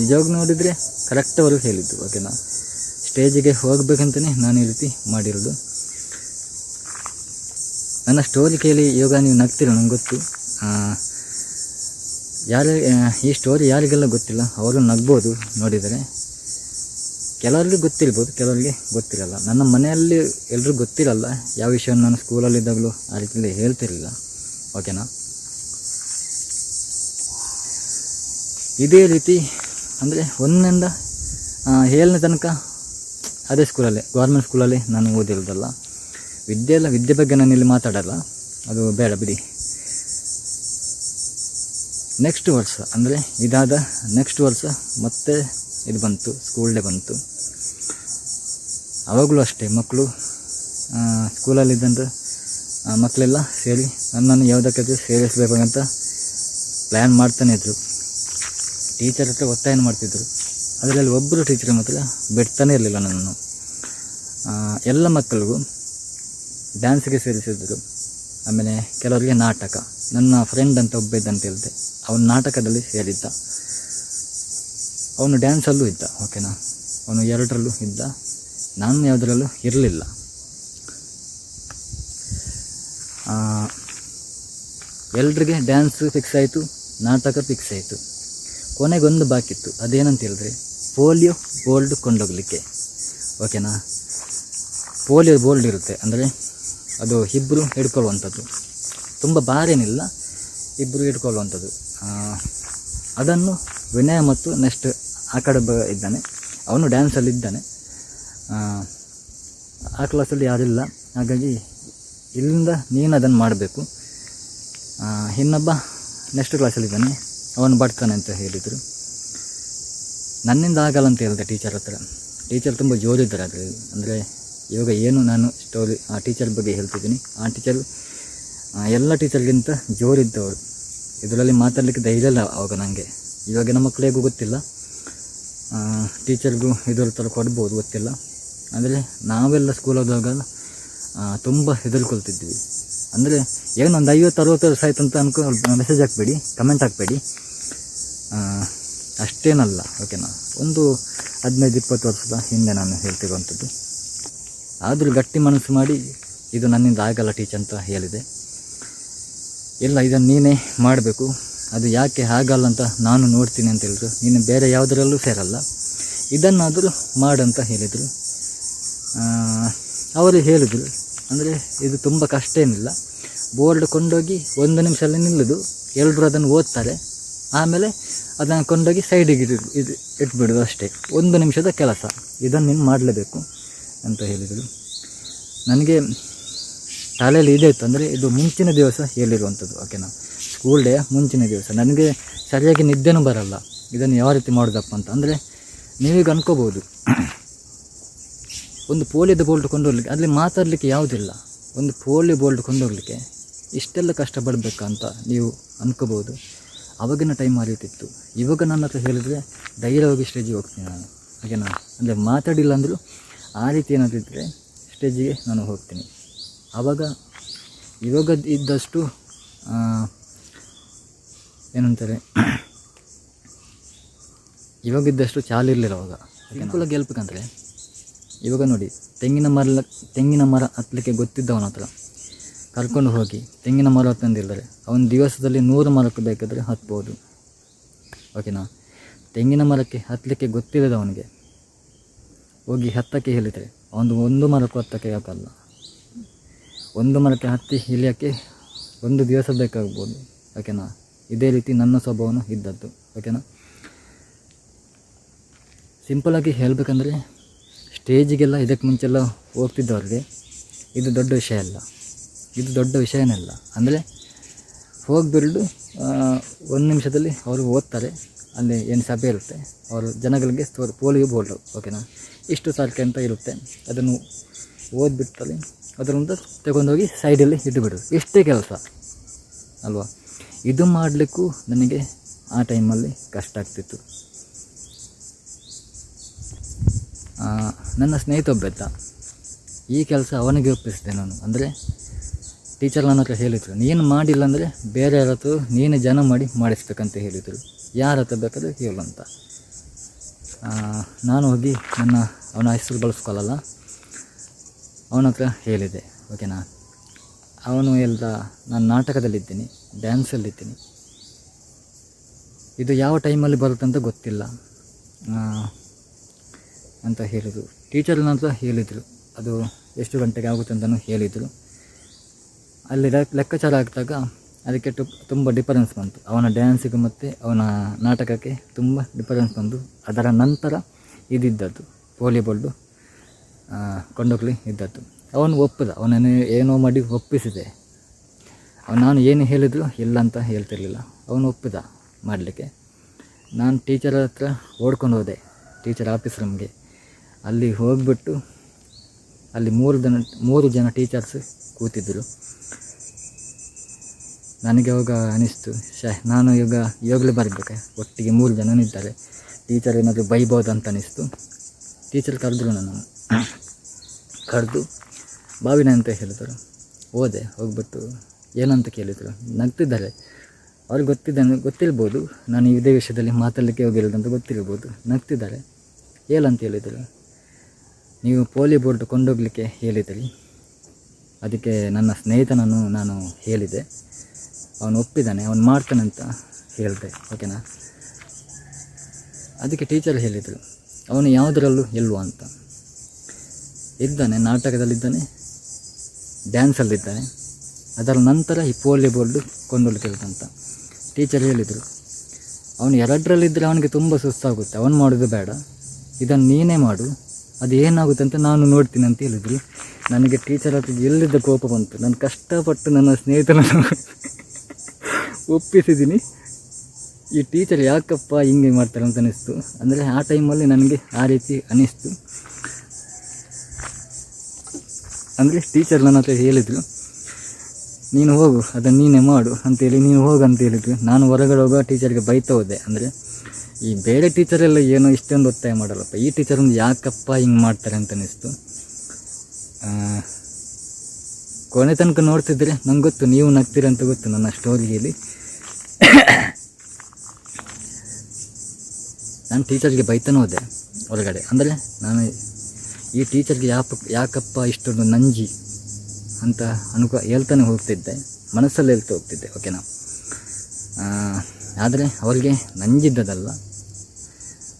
ನಿಜವಾಗಿ ನೋಡಿದರೆ ಕರೆಕ್ಟ್ ಅವ್ರಿಗೆ ಹೇಳಿದ್ದು ಓಕೆನಾ ಸ್ಟೇಜಿಗೆ ಹೋಗಬೇಕಂತಲೇ ನಾನು ಈ ರೀತಿ ಮಾಡಿರೋದು. ನನ್ನ ಸ್ಟೋರಿ ಕೇಳಿ ಇವಾಗ ನೀವು ನಗ್ತೀರ ನಂಗೆ ಗೊತ್ತು? ಯಾರು ಈ ಸ್ಟೋರಿ ಯಾರಿಗೆಲ್ಲ ಗೊತ್ತಿಲ್ಲ, ಅವರು ನಗ್ಬೋದು ನೋಡಿದರೆ. ಕೆಲವರಿಗೆ ಗೊತ್ತಿರ್ಬೋದು, ಕೆಲವರಿಗೆ ಗೊತ್ತಿರಲ್ಲ. ನನ್ನ ಮನೆಯಲ್ಲಿ ಎಲ್ಲರೂ ಗೊತ್ತಿರಲ್ಲ, ಯಾವ ವಿಷಯ ನಾನು ಸ್ಕೂಲಲ್ಲಿದ್ದಾಗಲೂ ಆ ರೀತಿಯಲ್ಲಿ ಹೇಳ್ತಿರಲಿಲ್ಲ ಓಕೆನಾ ಇದೇ ರೀತಿ ಅಂದರೆ ಒಂದರಿಂದ ಏಳನೇ ತನಕ ಅದೇ ಸ್ಕೂಲಲ್ಲಿ ಗೌರ್ಮೆಂಟ್ ಸ್ಕೂಲಲ್ಲಿ ನಾನು ಓದಿರೋದಲ್ಲ. ವಿದ್ಯೆ ಎಲ್ಲ ವಿದ್ಯೆ ಬಗ್ಗೆ ನಾನು ಇಲ್ಲಿ ಮಾತಾಡಲ್ಲ. ಅದು ಬೇಡ, ಬಿಡಿ. ನೆಕ್ಸ್ಟ್ ವರ್ಷ, ಅಂದರೆ ಇದಾದ ನೆಕ್ಸ್ಟ್ ವರ್ಷ ಮತ್ತೆ ಇದು ಬಂತು ಸ್ಕೂಲ್ ಡೇ ಬಂತು. ಅವಾಗಲೂ ಅಷ್ಟೇ ಮಕ್ಕಳು ಸ್ಕೂಲಲ್ಲಿದ್ದಂಥ ಮಕ್ಕಳೆಲ್ಲ ಸೇರಿ ನನ್ನನ್ನು ಯಾವುದಕ್ಕೆ ಸೇರಿಸಬೇಕು ಅಂತ ಪ್ಲ್ಯಾನ್ ಮಾಡ್ತಾನೆ ಇದ್ರು. ಟೀಚರ್ ಹತ್ರ ಒತ್ತಾಯನ ಮಾಡ್ತಿದ್ರು. ಅದರಲ್ಲಿ ಒಬ್ಬರು ಟೀಚರ್ ಮಾತ್ರ ಬಿಡ್ತಾನೆ ಇರಲಿಲ್ಲ ನನ್ನನ್ನು. ಎಲ್ಲ ಮಕ್ಕಳಿಗೂ ಡ್ಯಾನ್ಸ್ಗೆ ಸೇರಿಸಿದ್ರು. ಆಮೇಲೆ ಕೆಲವರಿಗೆ ನಾಟಕ. ನನ್ನ ಫ್ರೆಂಡ್ ಅಂತ ಒಬ್ಬ ಇದ್ದಂತ ಹೇಳಿದೆ. ಅವನು ನಾಟಕದಲ್ಲಿ ಸೇರಿದ್ದ. ಅವನು ಡ್ಯಾನ್ಸಲ್ಲೂ ಇದ್ದ ಓಕೆನಾ ಅವನು ಎರಡರಲ್ಲೂ ಇದ್ದ. ನಾನು ಯಾವುದರಲ್ಲೂ ಇರಲಿಲ್ಲ. ಎಲ್ರಿಗೆ ಡ್ಯಾನ್ಸ್ ಫಿಕ್ಸ್ ಆಯಿತು, ನಾಟಕ ಫಿಕ್ಸ್ ಆಯಿತು. ಕೊನೆಗೊಂದು ಬಾಕಿ ಇತ್ತು ಅದೇನಂತ ಹೇಳಿದ್ರೆ ಪೋಲಿಯೋ ಬೋಲ್ಡ್ ಕೊಂಡೋಗಲಿಕ್ಕೆ. ಓಕೆನಾ? ಪೋಲಿಯೋ ಬೋಲ್ಡ್ ಇರುತ್ತೆ. ಅಂದರೆ ಅದು ಇಬ್ಬರು ಹಿಡ್ಕೊಳ್ಳುವಂಥದ್ದು. ತುಂಬ ಭಾರೇನಿಲ್ಲ ಇಬ್ಬರು ಹಿಡ್ಕೊಳ್ಳುವಂಥದ್ದು. ಅದನ್ನು ವಿನಯ ಮತ್ತು ನೆಕ್ಸ್ಟ್ ಆ ಕಡೆ ಬ ಇದ್ದಾನೆ. ಅವನು ಡ್ಯಾನ್ಸಲ್ಲಿ ಇದ್ದಾನೆ. ಆ ಕ್ಲಾಸಲ್ಲಿ ಯಾರಿಲ್ಲ ಹಾಗಾಗಿ ಇಲ್ಲಿಂದ ನೀನು ಅದನ್ನು ಮಾಡಬೇಕು. ಇನ್ನೊಬ್ಬ ನೆಕ್ಸ್ಟ್ ಕ್ಲಾಸಲ್ಲಿದ್ದಾನೆ ಅವನು ಬರ್ತಾನೆ ಅಂತ ಹೇಳಿದರು. ನನ್ನಿಂದ ಆಗಲ್ಲ ಅಂತ ಹೇಳಿದೆ ಟೀಚರ್ ಹತ್ರ. ಟೀಚರ್ ತುಂಬ ಜೋರಿದ್ದಾರೆ ಅದರಲ್ಲಿ ಅಂದರೆ ಇವಾಗ ಏನು ನಾನು ಸ್ಟೋರಿ ಆ ಟೀಚರ್ ಬಗ್ಗೆ ಹೇಳ್ತಿದ್ದೀನಿ. ಆ ಟೀಚರ್ ಎಲ್ಲ ಟೀಚರ್ಗಿಂತ ಜೋರಿದ್ದವರು. ಇದರಲ್ಲಿ ಮಾತಾಡಲಿಕ್ಕೆ ಧೈರ್ಯ ಇಲ್ಲ ಅವಾಗ ನನಗೆ ಇವಾಗಿನ ಮಕ್ಕಳಿಗೂ ಗೊತ್ತಿಲ್ಲ. ಟೀಚರ್ಗೂ ಇದರ ಥರ ಕೊಡ್ಬೋದು, ಗೊತ್ತಿಲ್ಲ. ಅಂದರೆ ನಾವೆಲ್ಲ ಸ್ಕೂಲ್ ಹೋದಾಗ ತುಂಬ ಹೆದರ್ಕೊಳ್ತಿದ್ವಿ. ಅಂದರೆ ಏನೊಂದು ಐವತ್ತು, ಅರವತ್ತು ವರ್ಷ ಆಯ್ತು ಅಂತ ಅನ್ಕೊ ಮೆಸೇಜ್ ಹಾಕಬೇಡಿ ಕಮೆಂಟ್ ಹಾಕಬೇಡಿ. ಅಷ್ಟೇನಲ್ಲ, ಓಕೆನಾ? ಒಂದು ಹದಿನೈದು, ಇಪ್ಪತ್ತು ವರ್ಷದ ಹಿಂದೆ ನಾನು ಹೇಳ್ತಿರುವಂಥದ್ದು. ಆದರೂ ಗಟ್ಟಿ ಮನಸ್ಸು ಮಾಡಿ ಇದು ನನ್ನಿಂದ ಆಗಲ್ಲ ಟೀಚ್ ಅಂತ ಹೇಳಿದೆ. ಇಲ್ಲ ಇದನ್ನು ನೀನೇ ಮಾಡಬೇಕು. ಅದು ಯಾಕೆ ಆಗಲ್ಲ ಅಂತ ನಾನು ನೋಡ್ತೀನಿ ಅಂತ ಹೇಳಿದ್ರು. ನೀನು ಬೇರೆ ಯಾವುದರಲ್ಲೂ ಸೇರಲ್ಲ. ಇದನ್ನಾದರೂ ಮಾಡಂತ ಹೇಳಿದರು. ಅವರು ಹೇಳಿದರು. ಅಂದರೆ ಇದು ತುಂಬ ಕಷ್ಟ ಏನಿಲ್ಲ. ಬೋರ್ಡ್ ಕೊಂಡೋಗಿ ಒಂದು ನಿಮಿಷದಲ್ಲಿ ನಿಲ್ಲದು. ಎಲ್ಲರೂ ಅದನ್ನು ಓದ್ತಾರೆ. ಆಮೇಲೆ ಅದನ್ನು ಕೊಂಡೋಗಿ ಸೈಡಿಗೆ ಇಟ್ಟು ಇದು ಇಟ್ಬಿಡೋದು ಅಷ್ಟೇ. ಒಂದು ನಿಮಿಷದ ಕೆಲಸ. ಇದನ್ನು ನೀನು ಮಾಡಲೇಬೇಕು ಅಂತ ಹೇಳಿದರು. ನನಗೆ ಶಾಲೆಯಲ್ಲಿ ಇದೇ ಇತ್ತು ಅಂದರೆ ಇದು ಮುಂಚಿನ ದಿವಸ ಹೇಳಿರುವಂಥದ್ದು ಓಕೆನಾ ಸ್ಕೂಲ್ ಡೇ ಮುಂಚಿನ ದಿವಸ. ನನಗೆ ಸರಿಯಾಗಿ ನಿದ್ದೆನೂ ಬರಲ್ಲ. ಇದನ್ನು ಯಾವ ರೀತಿ ಮಾಡೋದಪ್ಪ ಅಂತ ಅಂದರೆ, ನೀವೀಗ ಅನ್ಕೋಬೋದು ಒಂದು ಪೋಲಿಯದ ಬೋಲ್ಟ್ ಕೊಂಡೋಗ್ಲಿಕ್ಕೆ, ಅಲ್ಲಿ ಮಾತಾಡಲಿಕ್ಕೆ ಯಾವುದಿಲ್ಲ. ಒಂದು ಪೋಲಿಯೋ ಬೋಲ್ಟ್ ಕೊಂಡೋಗ್ಲಿಕ್ಕೆ ಇಷ್ಟೆಲ್ಲ ಕಷ್ಟಪಡಬೇಕಂತ ನೀವು ಅನ್ಕೋಬೋದು ಅವಾಗಿನ ಟೈಮ್ ಆ ರೀತಿ ಇತ್ತು ಇವಾಗ ನನ್ನ ಹತ್ರ ಹೇಳಿದರೆ ಧೈರ್ಯವಾಗಿ ಸ್ಟೇಜಿಗೆ ಹೋಗ್ತೀನಿ ನಾನು. ಓಕೆನಾ ಅಂದರೆ ಮಾತಾಡಿಲ್ಲ ಅಂದರೂ ಆ ರೀತಿ ಏನಾದರೂ ಇದ್ದರೆ ಸ್ಟೇಜಿಗೆ ನಾನು ಹೋಗ್ತೀನಿ. ಆವಾಗ ಇವಾಗ ಇದ್ದಷ್ಟು ಏನಂತಾರೆ ಇವಾಗಿದ್ದಷ್ಟು ಚಾಲಿರಲಿಲ್ಲ ಅವಾಗ. ಅನುಕೂಲ ಗೆಲ್ಬೇಕಂದ್ರೆ ಇವಾಗ ನೋಡಿ ತೆಂಗಿನ ಮರ ತೆಂಗಿನ ಮರ ಹತ್ತಲಿಕ್ಕೆ ಗೊತ್ತಿದ್ದವನ ಹತ್ರ ಕರ್ಕೊಂಡು ಹೋಗಿ ತೆಂಗಿನ ಮರ ತಂದಿದ್ದಾರೆ ಅವನು ದಿವಸದಲ್ಲಿ ನೂರು ಮರಕ್ಕೆ ಬೇಕಾದರೆ ಹತ್ಬೋದು. ಓಕೆನಾ ತೆಂಗಿನ ಮರಕ್ಕೆ ಹತ್ತಲಿಕ್ಕೆ ಗೊತ್ತಿಲ್ಲದ ಅವನಿಗೆ ಹೋಗಿ ಹತ್ತಕ್ಕೆ ಹೇಳಿದರೆ ಅವನು ಒಂದು ಮರಕ್ಕೂ ಹತ್ತಕ್ಕೆ ಯಾಕಲ್ಲ ಒಂದು ಮರಕ್ಕೆ ಹತ್ತಿ ಇಳಿಯೋಕ್ಕೆ ಒಂದು ದಿವಸ ಬೇಕಾಗ್ಬೋದು. ಓಕೆನಾ ಇದೇ ರೀತಿ ನನ್ನ ಸ್ವಭಾವನು ಇದ್ದದ್ದು. ಓಕೆನಾ ಸಿಂಪಲಾಗಿ ಹೇಳಬೇಕಂದ್ರೆ ಸ್ಟೇಜಿಗೆಲ್ಲ ಇದಕ್ಕೆ ಮುಂಚೆಲ್ಲ ಹೋಗ್ತಿದ್ದವ್ರಿಗೆ ಇದು ದೊಡ್ಡ ವಿಷಯ ಅಲ್ಲ. ಇದು ದೊಡ್ಡ ವಿಷಯ ವಿಷಯನಲ್ಲ. ಅಂದರೆ ಹೋಗ್ಬಿಟ್ಟು ಒಂದು ನಿಮಿಷದಲ್ಲಿ ಅವರು ಓದ್ತಾರೆ, ಅಲ್ಲಿ ಏನು ಸಭೆ ಇರುತ್ತೆ, ಅವರು ಜನಗಳಿಗೆ ತೋರ್ ಪೋಲಿಯೋ ಬೋಲ್ಡ್ ಓಕೆನಾ ಇಷ್ಟು ತಾರೀಕೆ ಅಂತ ಇರುತ್ತೆ. ಅದನ್ನು ಓದ್ಬಿಟ್ಟಲ್ಲಿ ಅದರಿಂದ ತಗೊಂಡೋಗಿ ಸೈಡಲ್ಲಿ ಇಟ್ಟುಬಿಡು ಇಷ್ಟೇ ಕೆಲಸ, ಅಲ್ವಾ? ಇದು ಮಾಡಲಿಕ್ಕೂ ನನಗೆ ಆ ಟೈಮಲ್ಲಿ ಕಷ್ಟ ಆಗ್ತಿತ್ತು. ನನ್ನ ಸ್ನೇಹಿತ ಒಬ್ಬ ಈ ಕೆಲಸ ಅವನಿಗೆ ಒಪ್ಪಿಸಿದೆ ನಾನು. ಅಂದರೆ ಟೀಚರ್ ನನ್ನ ಹತ್ರ ಹೇಳಿದರು, ನೀನು ಮಾಡಿಲ್ಲ ಅಂದರೆ ಬೇರೆ ಯಾರ ನೀನು ಜನ ಮಾಡಿ ಮಾಡಿಸ್ಬೇಕಂತ ಹೇಳಿದರು. ಯಾರ ಹತ್ರ ಬೇಕಾದ್ರೆ ಹೇಳಂತ ನಾನು ಹೋಗಿ ನನ್ನ ಅವನ ಹೆಸರು ಬಳಸ್ಕೊಳ್ಳಲ್ಲ. ಅವನ ಹತ್ರ ಹೇಳಿದೆ, ಓಕೆನಾ? ಅವನು ಎಲ್ಲ ನಾನು ನಾಟಕದಲ್ಲಿದ್ದೀನಿ, ಡ್ಯಾನ್ಸಲ್ಲಿದ್ದೀನಿ. ಇದು ಯಾವ ಟೈಮಲ್ಲಿ ಬರುತ್ತೆ ಅಂತ ಗೊತ್ತಿಲ್ಲ. ಅಂತ ಹೇಳಿದರು. ಟೀಚರ್ನ ಹತ್ರ ಹೇಳಿದರು, ಅದು ಎಷ್ಟು ಗಂಟೆಗೆ ಆಗುತ್ತೆ ಅಂತಲೂ ಹೇಳಿದರು. ಅಲ್ಲಿ ಲೆಕ್- ಲೆಕ್ಕಾಚಾರ ಹಾಕಿದಾಗ ಅದಕ್ಕೆ ಟು, ತುಂಬ ಡಿಫರೆನ್ಸ್ ಬಂತು. ಅವನ ಡ್ಯಾನ್ಸಿಗೆ ಮತ್ತು ಅವನ ನಾಟಕಕ್ಕೆ ತುಂಬ ಡಿಫರೆನ್ಸ್ ಬಂತು ಅದರ ನಂತರ ಇದಿದ್ದದ್ದು ವಾಲಿಬಾಲ್ಡು ಕೊಂಡೋಗ್ಲಿ ಇದ್ದದ್ದು. ಅವನು ಒಪ್ಪಿದ ಅವನನ್ನು ಏನೋ ಮಾಡಿ ಒಪ್ಪಿಸಿದೆ. ಅವನು ನಾನು ಏನು ಹೇಳಿದ್ರು ಇಲ್ಲ ಅಂತ ಹೇಳ್ತಿರ್ಲಿಲ್ಲ. ಅವನು ಒಪ್ಪಿದ ಮಾಡಲಿಕ್ಕೆ. ನಾನು ಟೀಚರ್ ಹತ್ರ ಓಡ್ಕೊಂಡು ಹೋದೆ ಟೀಚರ್ ಆಫೀಸ್ ರೂಮ್ಗೆ ಅಲ್ಲಿ ಹೋಗ್ಬಿಟ್ಟು ಅಲ್ಲಿ ಮೂರು ಜನ ಮೂರು ಜನ ಟೀಚರ್ಸ್ ಕೂತಿದ್ದರು ನನಗೆ ಅವಾಗ ಅನಿಸ್ತು. ಶೇ ನಾನು ಈಗ ಇವಾಗಲೇ ಬರಬೇಕೆ. ಒಟ್ಟಿಗೆ ಮೂರು ಜನ ಇದ್ದಾರೆ ಟೀಚರ್ ಏನಾದರೂ ಬೈಬೋದು ಅಂತ ಅನಿಸ್ತು. ಟೀಚರ್ ಕರೆದ್ರು ನಾನು ಕರೆದು ಬಾವಿನ ಅಂತ ಹೇಳಿದರು. ಹೋದೆ, ಹೋಗ್ಬಿಟ್ಟು ಏನಂತ ಕೇಳಿದರು. ನಗ್ತಿದ್ದಾರೆ. ಅವ್ರಿಗೆ ಗೊತ್ತಿದ್ದ ಗೊತ್ತಿರ್ಬೋದು. ನಾನು ಇದೇ ವಿಷಯದಲ್ಲಿ ಮಾತಾಡಲಿಕ್ಕೆ ಹೋಗಿರೋದಂತ ಗೊತ್ತಿರ್ಬೋದು. ನಗ್ತಿದ್ದಾರೆ. ಏನಂತ ಹೇಳಿದರು. ನೀವು ಪೋಲಿ ಬೋರ್ಡ್ ಕೊಂಡೋಗಲಿಕ್ಕೆ ಹೇಳಿದಿರಿ. ಅದಕ್ಕೆ ನನ್ನ ಸ್ನೇಹಿತನನ್ನು ನಾನು ಹೇಳಿದೆ. ಅವನು ಒಪ್ಪಿದ್ದಾನೆ, ಅವನು ಮಾಡ್ತಾನೆ ಅಂತ ಹೇಳಿದೆ ಓಕೆನಾ ಅದಕ್ಕೆ ಟೀಚರ್ ಹೇಳಿದರು, ಅವನು ಯಾವುದರಲ್ಲೂ ಇಲ್ವಾ ಅಂತ. ಇದ್ದಾನೆ, ನಾಟಕದಲ್ಲಿದ್ದಾನೆ ಡ್ಯಾನ್ಸಲ್ಲಿದ್ದಾನೆ ಅದರ ನಂತರ ಈ ಪೋಲಿ ಬೋರ್ಡು ಅಂತ ಟೀಚರ್ ಹೇಳಿದರು, ಅವನು ಎರಡರಲ್ಲಿದ್ದರೆ ಅವನಿಗೆ ತುಂಬ ಸುಸ್ತಾಗುತ್ತೆ, ಅವನು ಮಾಡೋದು ಬೇಡ, ಇದನ್ನು ನೀನೇ ಮಾಡು. ಅದು ಏನಾಗುತ್ತೆ ಅಂತ ನಾನು ನೋಡ್ತೀನಿ ಅಂತ ಹೇಳಿದರು. ನನಗೆ ಟೀಚರ್ ಹತ್ರ ಎಲ್ಲಿದ್ದ ಕೋಪ ಬಂತು? ನಾನು ಕಷ್ಟಪಟ್ಟು ನನ್ನ ಸ್ನೇಹಿತರನ್ನು ಒಪ್ಪಿಸಿದ್ದೀನಿ. ಈ ಟೀಚರ್ ಯಾಕಪ್ಪ ಹಿಂಗೆ ಮಾಡ್ತಾರೆ ಅಂತ ಅನ್ನಿಸ್ತು. ಅಂದರೆ ಆ ಟೈಮಲ್ಲಿ ನನಗೆ ಆ ರೀತಿ ಅನಿಸ್ತು ಅಂದರೆ ಟೀಚರ್ ನನ್ನ ಹತ್ರ ಹೇಳಿದರು, ನೀನು ಹೋಗು, ಅದನ್ನು ನೀನೇ ಮಾಡು ಅಂತೇಳಿ ನೀನು ಹೋಗು ಅಂತ ಹೇಳಿದ್ರು. ನಾನು ಹೊರಗಡೆ ಹೋಗೋ ಟೀಚರ್ಗೆ ಬೈತಾ ಹೋದೆ. ಅಂದರೆ ಈ ಬೇರೆ ಟೀಚರೆಲ್ಲ ಏನೋ ಇಷ್ಟೊಂದು ಒತ್ತಾಯ ಮಾಡಲ್ಲಪ್ಪ. ಈ ಟೀಚರ್ ಒಂದು ಯಾಕಪ್ಪ ಹಿಂಗೆ ಮಾಡ್ತಾರೆ ಅಂತ ಅನ್ನಿಸ್ತು. ಕೊನೆ ತನಕ ನೋಡ್ತಿದ್ರೆ ನಂಗೆ ಗೊತ್ತು, ನೀವು ನಗ್ತೀರ ಅಂತ ಗೊತ್ತು ನನ್ನ ಸ್ಟೋರಿಯಲ್ಲಿ. ನಾನು ಟೀಚರ್ಗೆ ಬೈತಾನೆ ಹೋದೆ ಹೊರಗಡೆ ಅಂದರೆ ನಾನು ಈ ಟೀಚರ್ಗೆ ಯಾಪ, ಯಾಕಪ್ಪ ಇಷ್ಟೊಂದು ನಂಜಿ ಅಂತ ಅನ್ಕೋ, ಹೇಳ್ತಾನೆ ಹೋಗ್ತಿದ್ದೆ. ಮನಸ್ಸಲ್ಲಿ ಹೇಳ್ತಾ ಹೋಗ್ತಿದ್ದೆ, ಓಕೆನಾ? ಆದರೆ ಅವರಿಗೆ ನಂಜಿದ್ದದಲ್ಲ.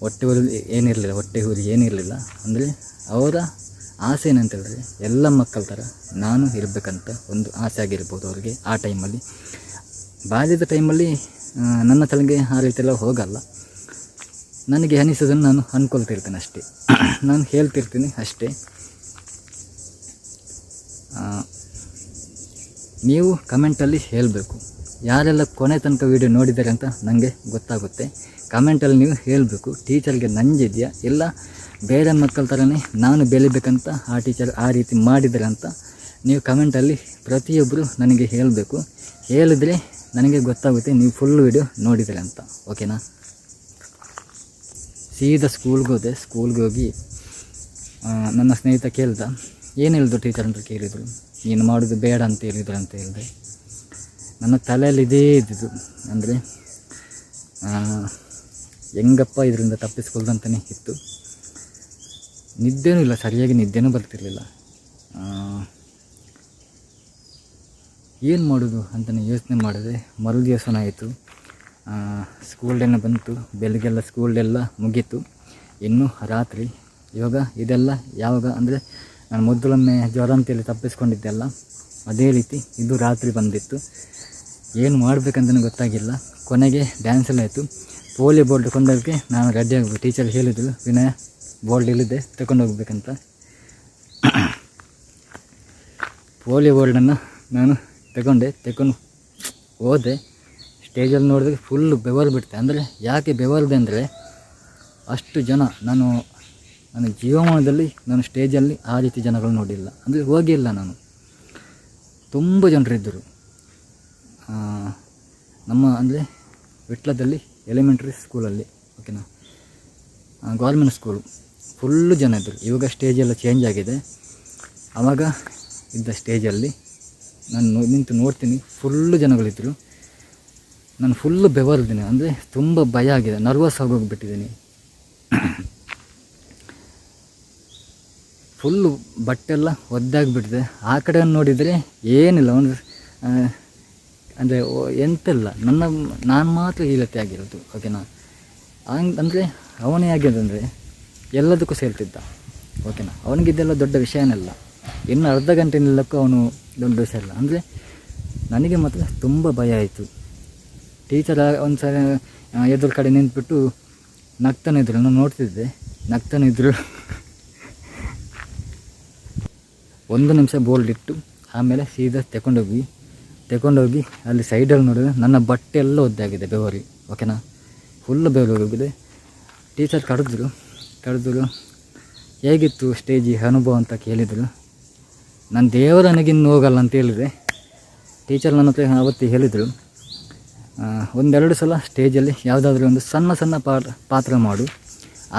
ಹೊಟ್ಟೆ ಊರಿ ಏನಿರಲಿಲ್ಲ, ಹೊಟ್ಟೆ ಊರಿಗೆ ಏನಿರಲಿಲ್ಲ. ಅಂದರೆ ಅವರ ಆಸೆ ಏನಂತ ಹೇಳಿದ್ರೆ ಎಲ್ಲ ಮಕ್ಕಳ ಥರ ನಾನು ಇರಬೇಕಂತ ಒಂದು ಆಸೆ ಆಗಿರ್ಬೋದು ಅವರಿಗೆ ಆ ಟೈಮಲ್ಲಿ. ಬಾಲ್ಯದ ಟೈಮಲ್ಲಿ ನನ್ನ ತಲೆಗೆ ಆ ರೀತಿ ಎಲ್ಲ ಹೋಗಲ್ಲ. ನನಗೆ ಅನಿಸೋದನ್ನು ನಾನು ಅಂದ್ಕೊಳ್ತಿರ್ತೇನೆ ಅಷ್ಟೇ. ನಾನು ಹೇಳ್ತಿರ್ತೀನಿ ಅಷ್ಟೇ. ನೀವು ಕಮೆಂಟಲ್ಲಿ ಹೇಳಬೇಕು. ಯಾರೆಲ್ಲ ಕೊನೆ ತನಕ ವೀಡಿಯೋ ನೋಡಿದ್ದಾರೆ ಅಂತ ನನಗೆ ಗೊತ್ತಾಗುತ್ತೆ. ಕಮೆಂಟಲ್ಲಿ ನೀವು ಹೇಳಬೇಕು ಟೀಚರ್ಗೆ ನಂಜಿದೆಯಾ? ಇಲ್ಲ, ಬೇರೆ ಮಕ್ಕಳ ಥರನೇ ನಾನು ಬೆಳಿಬೇಕಂತ ಆ ಟೀಚರ್ ಆ ರೀತಿ ಮಾಡಿದ್ದಾರೆ ಅಂತ ನೀವು ಕಮೆಂಟಲ್ಲಿ ಪ್ರತಿಯೊಬ್ಬರು ನನಗೆ ಹೇಳಬೇಕು. ಹೇಳಿದರೆ ನನಗೆ ಗೊತ್ತಾಗುತ್ತೆ ನೀವು ಫುಲ್ ವೀಡಿಯೋ ನೋಡಿದರೆ ಅಂತ ಓಕೆನಾ ಸೀದಾ ಸ್ಕೂಲ್ಗೆ ಹೋದೆ ಸ್ಕೂಲ್ಗೆ ಹೋಗಿ ನನ್ನ ಸ್ನೇಹಿತ ಕೇಳ್ದ, ಏನು ಹೇಳಿದ್ರು ಟೀಚರ್ ಅಂತ ಕೇಳಿದರು? ನೀನು ಮಾಡೋದು ಬೇಡ ಅಂತ ಹೇಳಿದ್ರು ಅಂತ ಹೇಳಿದೆ. ನನ್ನ ತಲೆಯಲ್ಲಿ ಇದೇ ಇದ್ದಿದ್ದು. ಅಂದರೆ ಹೆಂಗಪ್ಪ ಇದರಿಂದ ತಪ್ಪಿಸ್ಕೊಳ್ದಂತಲೇ ಇತ್ತು. ನಿದ್ದೆನೂ ಇಲ್ಲ, ಸರಿಯಾಗಿ ನಿದ್ದೆನೂ ಬರ್ತಿರಲಿಲ್ಲ. ಏನು ಮಾಡೋದು ಅಂತಲೇ ಯೋಚನೆ ಮಾಡಿದೆ. ಮರು ದಿವಸನ ಆಯಿತು. ಸ್ಕೂಲ್ ಡೇನ ಬಂತು. ಬೆಳಗ್ಗೆಲ್ಲ ಸ್ಕೂಲ್ ಡೇ ಎಲ್ಲ ಮುಗೀತು. ಇನ್ನೂ ರಾತ್ರಿ, ಇವಾಗ ಇದೆಲ್ಲ ಯಾವಾಗ ಅಂದರೆ, ನಾನು ಮೊದಲೊಮ್ಮೆ ಜ್ವರ ಅಂತೇಳಿ ತಪ್ಪಿಸ್ಕೊಂಡಿದ್ದೆಲ್ಲ ಅದೇ ರೀತಿ ಇದು ರಾತ್ರಿ ಬಂದಿತ್ತು. ಏನು ಮಾಡಬೇಕಂತಲೂ ಗೊತ್ತಾಗಿಲ್ಲ. ಕೊನೆಗೆ ಡ್ಯಾನ್ಸಲ್ಲಿ ಆಯಿತು. ಪೋಲಿ ಬೋರ್ಡ್ ಕೊಂಡೋಗಕ್ಕೆ ನಾನು ರೆಡಿ ಆಗಬೇಕು. ಟೀಚರ್ ಹೇಳಿದ್ರು, ವಿನಯ ಬೋರ್ಡ್ ಇಲ್ಲಿದೆ ತಗೊಂಡು ಹೋಗ್ಬೇಕಂತ. ಪೋಲಿಯೋ ಬೋರ್ಡನ್ನು ನಾನು ತಗೊಂಡೆ ತಗೊಂಡು ಹೋದೆ. ಸ್ಟೇಜಲ್ಲಿ ನೋಡಿದ್ರೆ ಫುಲ್ಲು ಬೆವರ್ ಬಿಡ್ತೆ. ಅಂದರೆ ಯಾಕೆ ಬೆವರಿದೆ ಅಂದರೆ ಅಷ್ಟು ಜನ ನಾನು, ನನ್ನ ಜೀವಮಾನದಲ್ಲಿ ನಾನು ಸ್ಟೇಜಲ್ಲಿ ಆ ರೀತಿ ಜನಗಳು ನೋಡಿಲ್ಲ. ಅಂದರೆ ಹೋಗಿಲ್ಲ ನಾನು. ತುಂಬ ಜನರಿದ್ದರು. ನಮ್ಮ ಅಂದರೆ ವಿಟ್ಲದಲ್ಲಿ ಎಲಿಮೆಂಟ್ರಿ ಸ್ಕೂಲಲ್ಲಿ ಓಕೆನಾ ಗೌರ್ಮೆಂಟ್ ಸ್ಕೂಲು ಫುಲ್ಲು ಜನ ಇದ್ದರು. ಇವಾಗ ಸ್ಟೇಜ್ ಎಲ್ಲ ಚೇಂಜ್ ಆಗಿದೆ. ಆವಾಗ ಇದ್ದ ಸ್ಟೇಜಲ್ಲಿ ನಾನು ನಿಂತು ನೋಡ್ತೀನಿ ಫುಲ್ಲು ಜನಗಳಿದ್ದರು ನಾನು ಫುಲ್ಲು ಬೆವರಿದ್ದೀನಿ. ಅಂದರೆ ತುಂಬ ಭಯ ಆಗಿದೆ. ನರ್ವಸ್ ಆಗೋಗ್ಬಿಟ್ಟಿದ್ದೀನಿ. ಫುಲ್ಲು ಬಟ್ಟೆಲ್ಲ ಒದ್ದಾಗಿಬಿಟ್ಟಿದೆ. ಆ ಕಡೆ ನೋಡಿದರೆ ಏನಿಲ್ಲ, ಒಂದು ಅಂದರೆ ಎಂತೆಲ್ಲ. ನನ್ನ, ನಾನು ಮಾತ್ರ ರೀತಿ ಆಗಿರೋದು ಓಕೆನಾ ಹಂಗೆ, ಅಂದರೆ ಅವನೇ ಆಗಿದ್ದಂದರೆ ಎಲ್ಲದಕ್ಕೂ ಸೇರ್ತಿದ್ದ ಓಕೆನಾ ಅವನಿಗಿದ್ದೆಲ್ಲ ದೊಡ್ಡ ವಿಷಯನಲ್ಲ. ಇನ್ನು ಅರ್ಧ ಗಂಟೆ ನಿಲ್ಲಕ್ಕೂ ಅವನು ದೊಡ್ಡ ವಿಷಯ ಇಲ್ಲ. ಅಂದರೆ ನನಗೆ ಮಾತ್ರ ತುಂಬ ಭಯ ಆಯಿತು. ಟೀಚರ್ ಒಂದು ಸಲ ಎದುರು ಕಡೆ ನಿಂತುಬಿಟ್ಟು ನಗ್ತಾನೆ ಇದ್ರು. ನಾನು ನೋಡ್ತಿದ್ದೆ, ನಗ್ತಾನೆ ಇದ್ರು. ಒಂದು ನಿಮಿಷ ಬೋಲ್ಡ್ ಇಟ್ಟು ಆಮೇಲೆ ಸೀದಾ ತಗೊಂಡೋಗಿ ತಗೊಂಡೋಗಿ ಅಲ್ಲಿ ಸೈಡಲ್ಲಿ ನೋಡಿದ್ರೆ ನನ್ನ ಬಟ್ಟೆ ಎಲ್ಲ ಒದ್ದಾಗಿದೆ ಬೆವರಿ ಓಕೆನಾ ಫುಲ್ ಬೆವರಿ ಹೋಗಿದೆ. ಟೀಚರ್ ಕರೆದ್ರು ಕರೆದ್ರು ಹೇಗಿತ್ತು ಸ್ಟೇಜಿ ಅನುಭವ ಅಂತ ಕೇಳಿದರು. ನನ್ನ ದೇವರು ನನಗಿನ್ನು ಹೋಗಲ್ಲ ಅಂತ ಹೇಳಿದೆ ಟೀಚರ್ ನನ್ನ ಹತ್ರ ಅವತ್ತು ಹೇಳಿದರು ಒಂದೆರಡು ಸಲ ಸ್ಟೇಜಲ್ಲಿ ಯಾವುದಾದ್ರೂ ಒಂದು ಸಣ್ಣ ಸಣ್ಣ ಪಾತ್ರ ಪಾತ್ರ ಮಾಡು.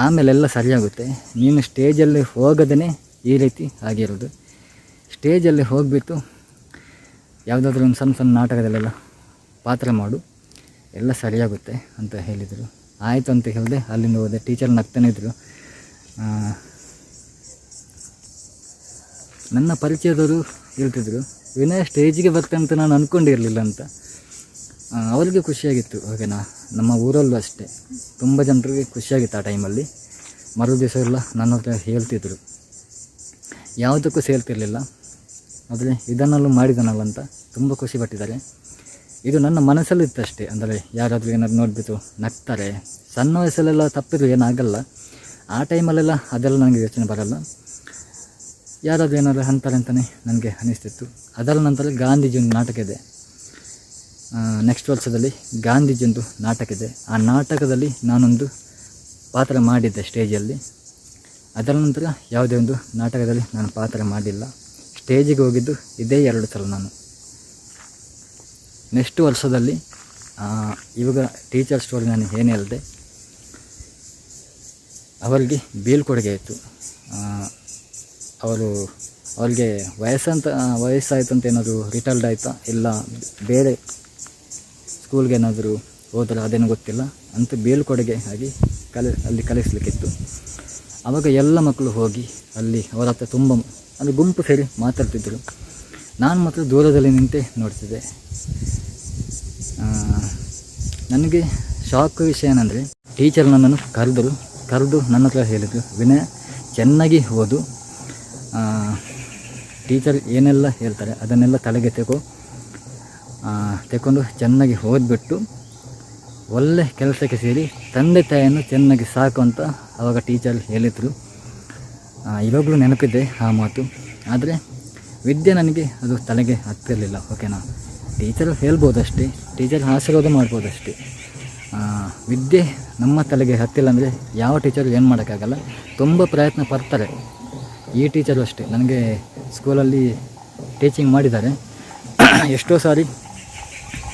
ಆಮೇಲೆಲ್ಲ ಸರಿಯಾಗುತ್ತೆ. ನೀನು ಸ್ಟೇಜಲ್ಲಿ ಹೋಗದೇ ಈ ರೀತಿ ಆಗಿರೋದು. ಸ್ಟೇಜಲ್ಲಿ ಹೋಗಿಬಿಟ್ಟು ಯಾವುದಾದ್ರೂ ಒಂದು ಸಣ್ಣ ಸಣ್ಣ ನಾಟಕದಲ್ಲೆಲ್ಲ ಪಾತ್ರ ಮಾಡು, ಎಲ್ಲ ಸರಿಯಾಗುತ್ತೆ ಅಂತ ಹೇಳಿದರು. ಆಯಿತು ಅಂತ ಹೇಳಿದೆ, ಅಲ್ಲಿಂದ ಹೋದೆ. ಟೀಚರ್ ನಗ್ತಾನೆ ಇದ್ದರು ನನ್ನ ಪರಿಚಯದವರು ಹೇಳ್ತಿದ್ರು, ವಿನಯ್ ಸ್ಟೇಜಿಗೆ ಅಂತ ನಾನು ಅಂದ್ಕೊಂಡಿರಲಿಲ್ಲ ಅಂತ. ಅವರಿಗೆ ಖುಷಿಯಾಗಿತ್ತು. ಓಕೆನಾ ನಮ್ಮ ಊರಲ್ಲೂ ಅಷ್ಟೇ. ತುಂಬ ಜನರಿಗೆ ಖುಷಿಯಾಗಿತ್ತು ಆ ಟೈಮಲ್ಲಿ ಮರು ದಿವಸ ಎಲ್ಲ ನನ್ನ ಹತ್ರ ಹೇಳ್ತಿದ್ರು. ಯಾವುದಕ್ಕೂ ಸೇರ್ತಿರಲಿಲ್ಲ. ಆದರೆ ಇದನ್ನೆಲ್ಲ ಮಾಡಿದನಲ್ಲ ಅಂತ ತುಂಬ ಖುಷಿ ಪಟ್ಟಿದ್ದಾರೆ. ಇದು ನನ್ನ ಮನಸ್ಸಲ್ಲಿತ್ತಷ್ಟೇ. ಅಂದರೆ ಯಾರಾದರೂ ಏನಾದ್ರು ನೋಡಿಬಿಟ್ಟು ನಗ್ತಾರೆ. ಸಣ್ಣ ವಯಸ್ಸಲ್ಲೆಲ್ಲ ತಪ್ಪಿದ್ರು ಏನಾಗಲ್ಲ. ಆ ಟೈಮಲ್ಲೆಲ್ಲ ಅದೆಲ್ಲ ನನಗೆ ಯೋಚನೆ ಬರಲ್ಲ. ಯಾರಾದರೂ ಏನಾದರೂ ಅಂತಾರೆ ಅಂತಲೇ ನನಗೆ ಅನಿಸ್ತಿತ್ತು. ಅದರ ನಂತರ ಗಾಂಧೀಜಿಯೊಂದು ನಾಟಕ ಇದೆ. ನೆಕ್ಸ್ಟ್ ವರ್ಷದಲ್ಲಿ ಗಾಂಧೀಜಿಯೊಂದು ನಾಟಕ ಇದೆ. ಆ ನಾಟಕದಲ್ಲಿ ನಾನೊಂದು ಪಾತ್ರ ಮಾಡಿದ್ದೆ ಸ್ಟೇಜಲ್ಲಿ ಅದರ ನಂತರ ಯಾವುದೇ ಒಂದು ನಾಟಕದಲ್ಲಿ ನಾನು ಪಾತ್ರ ಮಾಡಿಲ್ಲ. ಸ್ಟೇಜಿಗೆ ಹೋಗಿದ್ದು ಇದೇ ಎರಡು ಸಲ ನಾನು. ನೆಕ್ಸ್ಟ್ ವರ್ಷದಲ್ಲಿ ಇವಾಗ ಟೀಚರ್ ಸ್ಟೋರಿ ನಾನು ಏನು ಹೇಳಿದೆ ಅವರಿಗೆ ಬೀಳ್ಕೊಡುಗೆ ಆಯಿತು. ಅವರು, ಅವ್ರಿಗೆ ವಯಸ್ಸಂತ ವಯಸ್ಸಾಯ್ತು ಅಂತ ಏನಾದರೂ ರಿಟೈರ್ಡ್ ಆಯಿತಾ, ಇಲ್ಲ ಬೇರೆ ಸ್ಕೂಲ್ಗೆ ಏನಾದರೂ ಹೋದ್ರೆ, ಅದೇನು ಗೊತ್ತಿಲ್ಲ ಅಂತ ಬೀಳ್ಕೊಡುಗೆ ಆಗಿ ಕಲಿ, ಅಲ್ಲಿ ಕಲಿಸ್ಲಿಕ್ಕಿತ್ತು. ಆವಾಗ ಎಲ್ಲ ಮಕ್ಕಳು ಹೋಗಿ ಅಲ್ಲಿ ಅವರ ಹತ್ರ ತುಂಬ ಅಂದರೆ ಗುಂಪು ಸೇರಿ ಮಾತಾಡ್ತಿದ್ದರು ನಾನು ಮಾತ್ರ ದೂರದಲ್ಲಿ ನಿಂತೆ ನೋಡ್ತಿದ್ದೆ. ನನಗೆ ಶಾಕ್ ವಿಷಯ ಏನಂದರೆ ಟೀಚರ್ ನನ್ನನ್ನು ಕರೆದರು, ಕರೆದು ನನ್ನ ಹತ್ರ ಹೇಳಿದರು, ವಿನಯ, ಚೆನ್ನಾಗಿ ಓದು. ಟೀಚರ್ ಏನೆಲ್ಲ ಹೇಳ್ತಾರೆ ಅದನ್ನೆಲ್ಲ ತಲೆಗೆ ತೆಗೋ. ತೆಕೊಂಡು ಚೆನ್ನಾಗಿ ಓದ್ಬಿಟ್ಟು ಒಳ್ಳೆ ಕೆಲಸಕ್ಕೆ ಸೇರಿ ತಂದೆ ತಾಯಿಯನ್ನು ಚೆನ್ನಾಗಿ ಸಾಕು ಅಂತ ಆವಾಗ ಟೀಚರ್ ಹೇಳಿದರು. ಇವಾಗಲೂ ನೆನಪಿದೆ ಆ ಮಾತು. ಆದರೆ ವಿದ್ಯೆ ನನಗೆ ಅದು ತಲೆಗೆ ಹತ್ತಿರಲಿಲ್ಲ ಓಕೆನಾ ಟೀಚರ್ ಹೇಳ್ಬೋದಷ್ಟೇ ಟೀಚರ್ ಆಶೀರ್ವಾದ ಮಾಡ್ಬೋದಷ್ಟೇ. ವಿದ್ಯೆ ನಮ್ಮ ತಲೆಗೆ ಹತ್ತಿಲ್ಲ ಅಂದರೆ ಯಾವ ಟೀಚರು ಏನು ಮಾಡೋಕ್ಕಾಗಲ್ಲ. ತುಂಬ ಪ್ರಯತ್ನ ಪಡ್ತಾರೆ. ಈ ಟೀಚರು ಅಷ್ಟೇ. ನನಗೆ ಸ್ಕೂಲಲ್ಲಿ ಟೀಚಿಂಗ್ ಮಾಡಿದ್ದಾರೆ. ಎಷ್ಟೋ ಸಾರಿ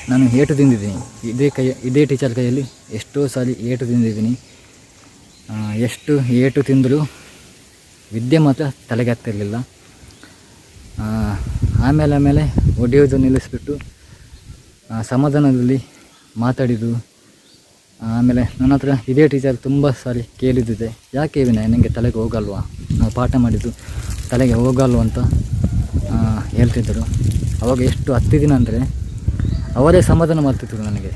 ನಾನು ಏಟು ತಿಂದಿದ್ದೀನಿ. ಇದೇ ಕೈ, ಇದೇ ಟೀಚರ್ ಕೈಯಲ್ಲಿ ಎಷ್ಟೋ ಸಾರಿ ಏಟು ತಿಂದಿದ್ದೀನಿ. ಎಷ್ಟು ಏಟು ತಿಂದರೂ ವಿದ್ಯೆ ಮಾತ್ರ ತಲೆಗೆ ಹತ್ತಿರಲಿಲ್ಲ ಆಮೇಲೆ ಆಮೇಲೆ ಒಡೆಯೋದು ನಿಲ್ಲಿಸ್ಬಿಟ್ಟು ಸಮಾಧಾನದಲ್ಲಿ ಮಾತಾಡಿದ್ದು. ಆಮೇಲೆ ನನ್ನ ಹತ್ರ ಇದೇ ಟೀಚರ್ ತುಂಬ ಸಾರಿ ಕೇಳಿದ್ದಿದೆ. ಯಾಕೆ ವಿನಯ್ ನನಗೆ ತಲೆಗೆ ಹೋಗಲ್ವಾ? ನಾವು ಪಾಠ ಮಾಡಿದ್ದು ತಲೆಗೆ ಹೋಗಲ್ವ ಅಂತ ಹೇಳ್ತಿದ್ದರು. ಅವಾಗ ಎಷ್ಟು ಹತ್ತಿದ್ದೀನಿ ದಿನ ಅಂದರೆ ಅವರೇ ಸಮಾಧಾನ ಮಾಡ್ತಿದ್ರು ನನಗೆ.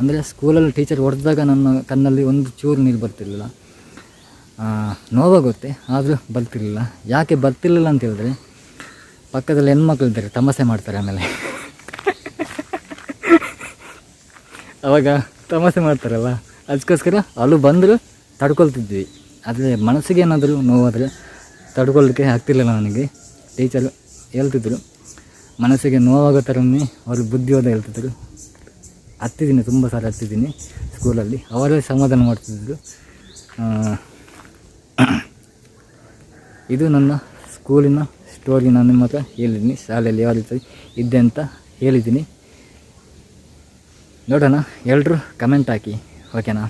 ಅಂದರೆ ಸ್ಕೂಲಲ್ಲಿ ಟೀಚರ್ ಹೊಡೆದಾಗ ನನ್ನ ಕಣ್ಣಲ್ಲಿ ಒಂದು ಚೂರು ನೀರು ಬರ್ತಿರ್ಲಿಲ್ಲ. ನೋವಾಗುತ್ತೆ ಆದರೂ ಬರ್ತಿರ್ಲಿಲ್ಲ. ಯಾಕೆ ಬರ್ತಿರ್ಲಿಲ್ಲ ಅಂತ ಹೇಳಿದ್ರೆ, ಪಕ್ಕದಲ್ಲಿ ಹೆಣ್ಮಕ್ಳು ಇದ್ದಾರೆ ತಮಾಷೆ ಮಾಡ್ತಾರೆ ಆಮೇಲೆ. ಅವಾಗ ತಮಾಷೆ ಮಾಡ್ತಾರಲ್ಲ, ಅದಕ್ಕೋಸ್ಕರ ಅಲ್ಲೂ ಬಂದರೂ ತಡ್ಕೊಳ್ತಿದ್ವಿ. ಆದರೆ ಮನಸ್ಸಿಗೆ ಏನಾದರೂ ನೋವಾದರೆ ತಡ್ಕೊಳ್ಳಿಕ್ಕೆ ಆಗ್ತಿರ್ಲಿಲ್ಲ ನನಗೆ. ಟೀಚರು ಹೇಳ್ತಿದ್ರು ಮನಸ್ಸಿಗೆ ನೋವಾಗೋ ಥರನೇ ಅವರು ಬುದ್ಧಿವಾದ ಹೇಳ್ತಿದ್ರು. ಹತ್ತಿದ್ದೀನಿ, ತುಂಬ ಸಾರಿ ಹತ್ತಿದ್ದೀನಿ ಸ್ಕೂಲಲ್ಲಿ. ಅವರೇ ಸಮಾಧಾನ ಮಾಡ್ತಿದ್ರು. ಇದು ನನ್ನ ಸ್ಕೂಲಿನ ಸ್ಟೋರಿ. ನಾನು ನಿಮ್ಮ ಹತ್ರ ಹೇಳಿದ್ದೀನಿ, ಶಾಲೆಯಲ್ಲಿ ಯಾವ ರೀತಿ ಇದ್ದೆ ಅಂತ ಹೇಳಿದ್ದೀನಿ. ನೋಡೋಣ ಎಲ್ಲರೂ ಕಮೆಂಟ್ ಹಾಕಿ, ಓಕೆನಾ?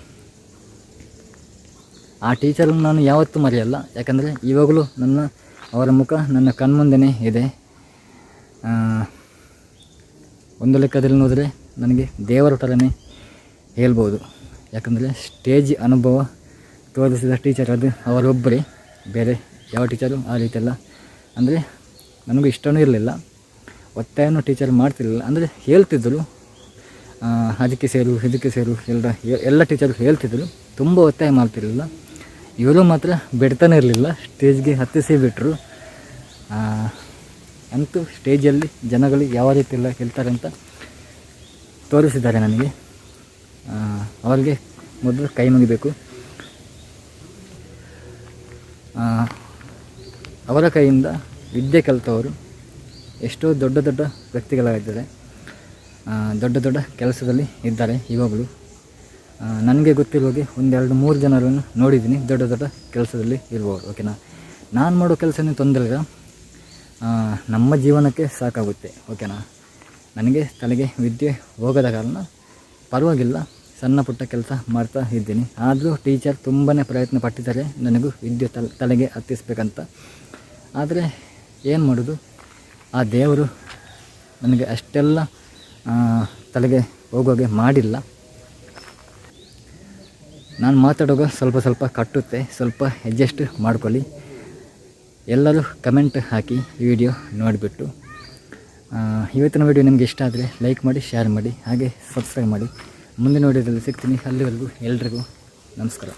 ಆ ಟೀಚರನ್ನು ನಾನು ಯಾವತ್ತೂ ಮರೆಯಲ್ಲ. ಯಾಕಂದರೆ ಇವಾಗಲೂ ನನ್ನ, ಅವರ ಮುಖ ನನ್ನ ಕಣ್ಮುಂದೆನೇ ಇದೆ. ಒಂದು ಲೆಕ್ಕದಲ್ಲಿ ನೋಡಿದ್ರೆ ನನಗೆ ದೇವರ ಥರನೇ ಹೇಳ್ಬೋದು. ಯಾಕಂದರೆ ಸ್ಟೇಜ್ ಅನುಭವ ತೋರಿಸಿದ ಟೀಚರ್ ಅದು, ಅವರೊಬ್ಬರೇ, ಬೇರೆ ಯಾವ ಟೀಚರು ಆ ರೀತಿಯೆಲ್ಲ. ಅಂದರೆ ನನಗೂ ಇಷ್ಟವೂ ಇರಲಿಲ್ಲ, ಒತ್ತಾಯನೂ ಟೀಚರ್ ಮಾಡ್ತಿರಲಿಲ್ಲ. ಅಂದರೆ ಹೇಳ್ತಿದ್ದರು ಅದಕ್ಕೆ ಸೇರು, ಇದಕ್ಕೆ ಸೇರು, ಎಲ್ಲ ಎಲ್ಲ ಟೀಚರು ಹೇಳ್ತಿದ್ದರು ತುಂಬ ಒತ್ತಾಯ ಮಾಡ್ತಿರಲಿಲ್ಲ. ಇವರು ಮಾತ್ರ ಬಿಡ್ತಾನೆ ಇರಲಿಲ್ಲ, ಸ್ಟೇಜ್ಗೆ ಹತ್ತಿಸಿ ಬಿಟ್ಟರು ಅಂತೂ ಸ್ಟೇಜಲ್ಲಿ ಜನಗಳು ಯಾವ ರೀತಿ ಎಲ್ಲ ಹೇಳ್ತಾರೆ ಅಂತ ತೋರಿಸಿದ್ದಾರೆ ನನಗೆ. ಅವರಿಗೆ ಮೊದಲು ಕೈ ಮುಗಿಬೇಕು. ಅವರ ಕೈಯಿಂದ ವಿದ್ಯೆ ಕಲಿತವರು ಎಷ್ಟೋ ದೊಡ್ಡ ದೊಡ್ಡ ವ್ಯಕ್ತಿಗಳಾಗಿದ್ದಾರೆ. ದೊಡ್ಡ ದೊಡ್ಡ ಕೆಲಸದಲ್ಲಿ ಇದ್ದಾರೆ ಇವಾಗಲೂ ನನಗೆ ಗೊತ್ತಿರುವಾಗೆ ಒಂದೆರಡು ಮೂರು ಜನರನ್ನು ನೋಡಿದ್ದೀನಿ ದೊಡ್ಡ ದೊಡ್ಡ ಕೆಲಸದಲ್ಲಿ ಇರ್ಬೋದು ಓಕೆನಾ ನಾನು ಮಾಡೋ ಕೆಲಸನೇ ತೊಂದರೆ ಇಲ್ಲ. ನಮ್ಮ ಜೀವನಕ್ಕೆ ಸಾಕಾಗುತ್ತೆ, ಓಕೆನಾ? ನನಗೆ ತಲೆಗೆ ವಿದ್ಯೆ ಹೋಗದ ಕಾರಣ ಪರವಾಗಿಲ್ಲ, ಸಣ್ಣ ಪುಟ್ಟ ಕೆಲಸ ಮಾಡ್ತಾ ಇದ್ದೀನಿ. ಆದರೂ ಟೀಚರ್ ತುಂಬಾ ಪ್ರಯತ್ನ ಪಟ್ಟಿದ್ದಾರೆ, ನನಗೂ ವಿದ್ಯೆ ತಲೆ, ತಲೆಗೆ ಹತ್ತಿಸ್ಬೇಕಂತ. ಆದರೆ ಏನು ಮಾಡೋದು? ಆ ದೇವರು ನನಗೆ ಅಷ್ಟೆಲ್ಲ ತಲೆಗೆ ಹೋಗೋಗೆ ಮಾಡಿಲ್ಲ. ನಾನು ಮಾತಾಡುವಾಗ ಸ್ವಲ್ಪ ಸ್ವಲ್ಪ ಕಟ್ಟುತ್ತೆ, ಸ್ವಲ್ಪ ಅಡ್ಜಸ್ಟ್ ಮಾಡ್ಕೊಳ್ಳಿ. ಎಲ್ಲರೂ ಕಮೆಂಟ್ ಹಾಕಿ ವಿಡಿಯೋ ನೋಡಿಬಿಟ್ಟು. ಇವತ್ತಿನ ವಿಡಿಯೋ ನಿಮಗೆ ಇಷ್ಟ ಆದರೆ ಲೈಕ್ ಮಾಡಿ ಶೇರ್ ಮಾಡಿ, ಹಾಗೆ ಸಬ್ಸ್ಕ್ರೈಬ್ ಮಾಡಿ. ಮುಂದಿನ ವಿಡಿಯೋದಲ್ಲಿ ಸಿಗ್ತೀನಿ. ಅಲ್ಲಿವರೆಗೂ ಎಲ್ರಿಗೂ ನಮಸ್ಕಾರ.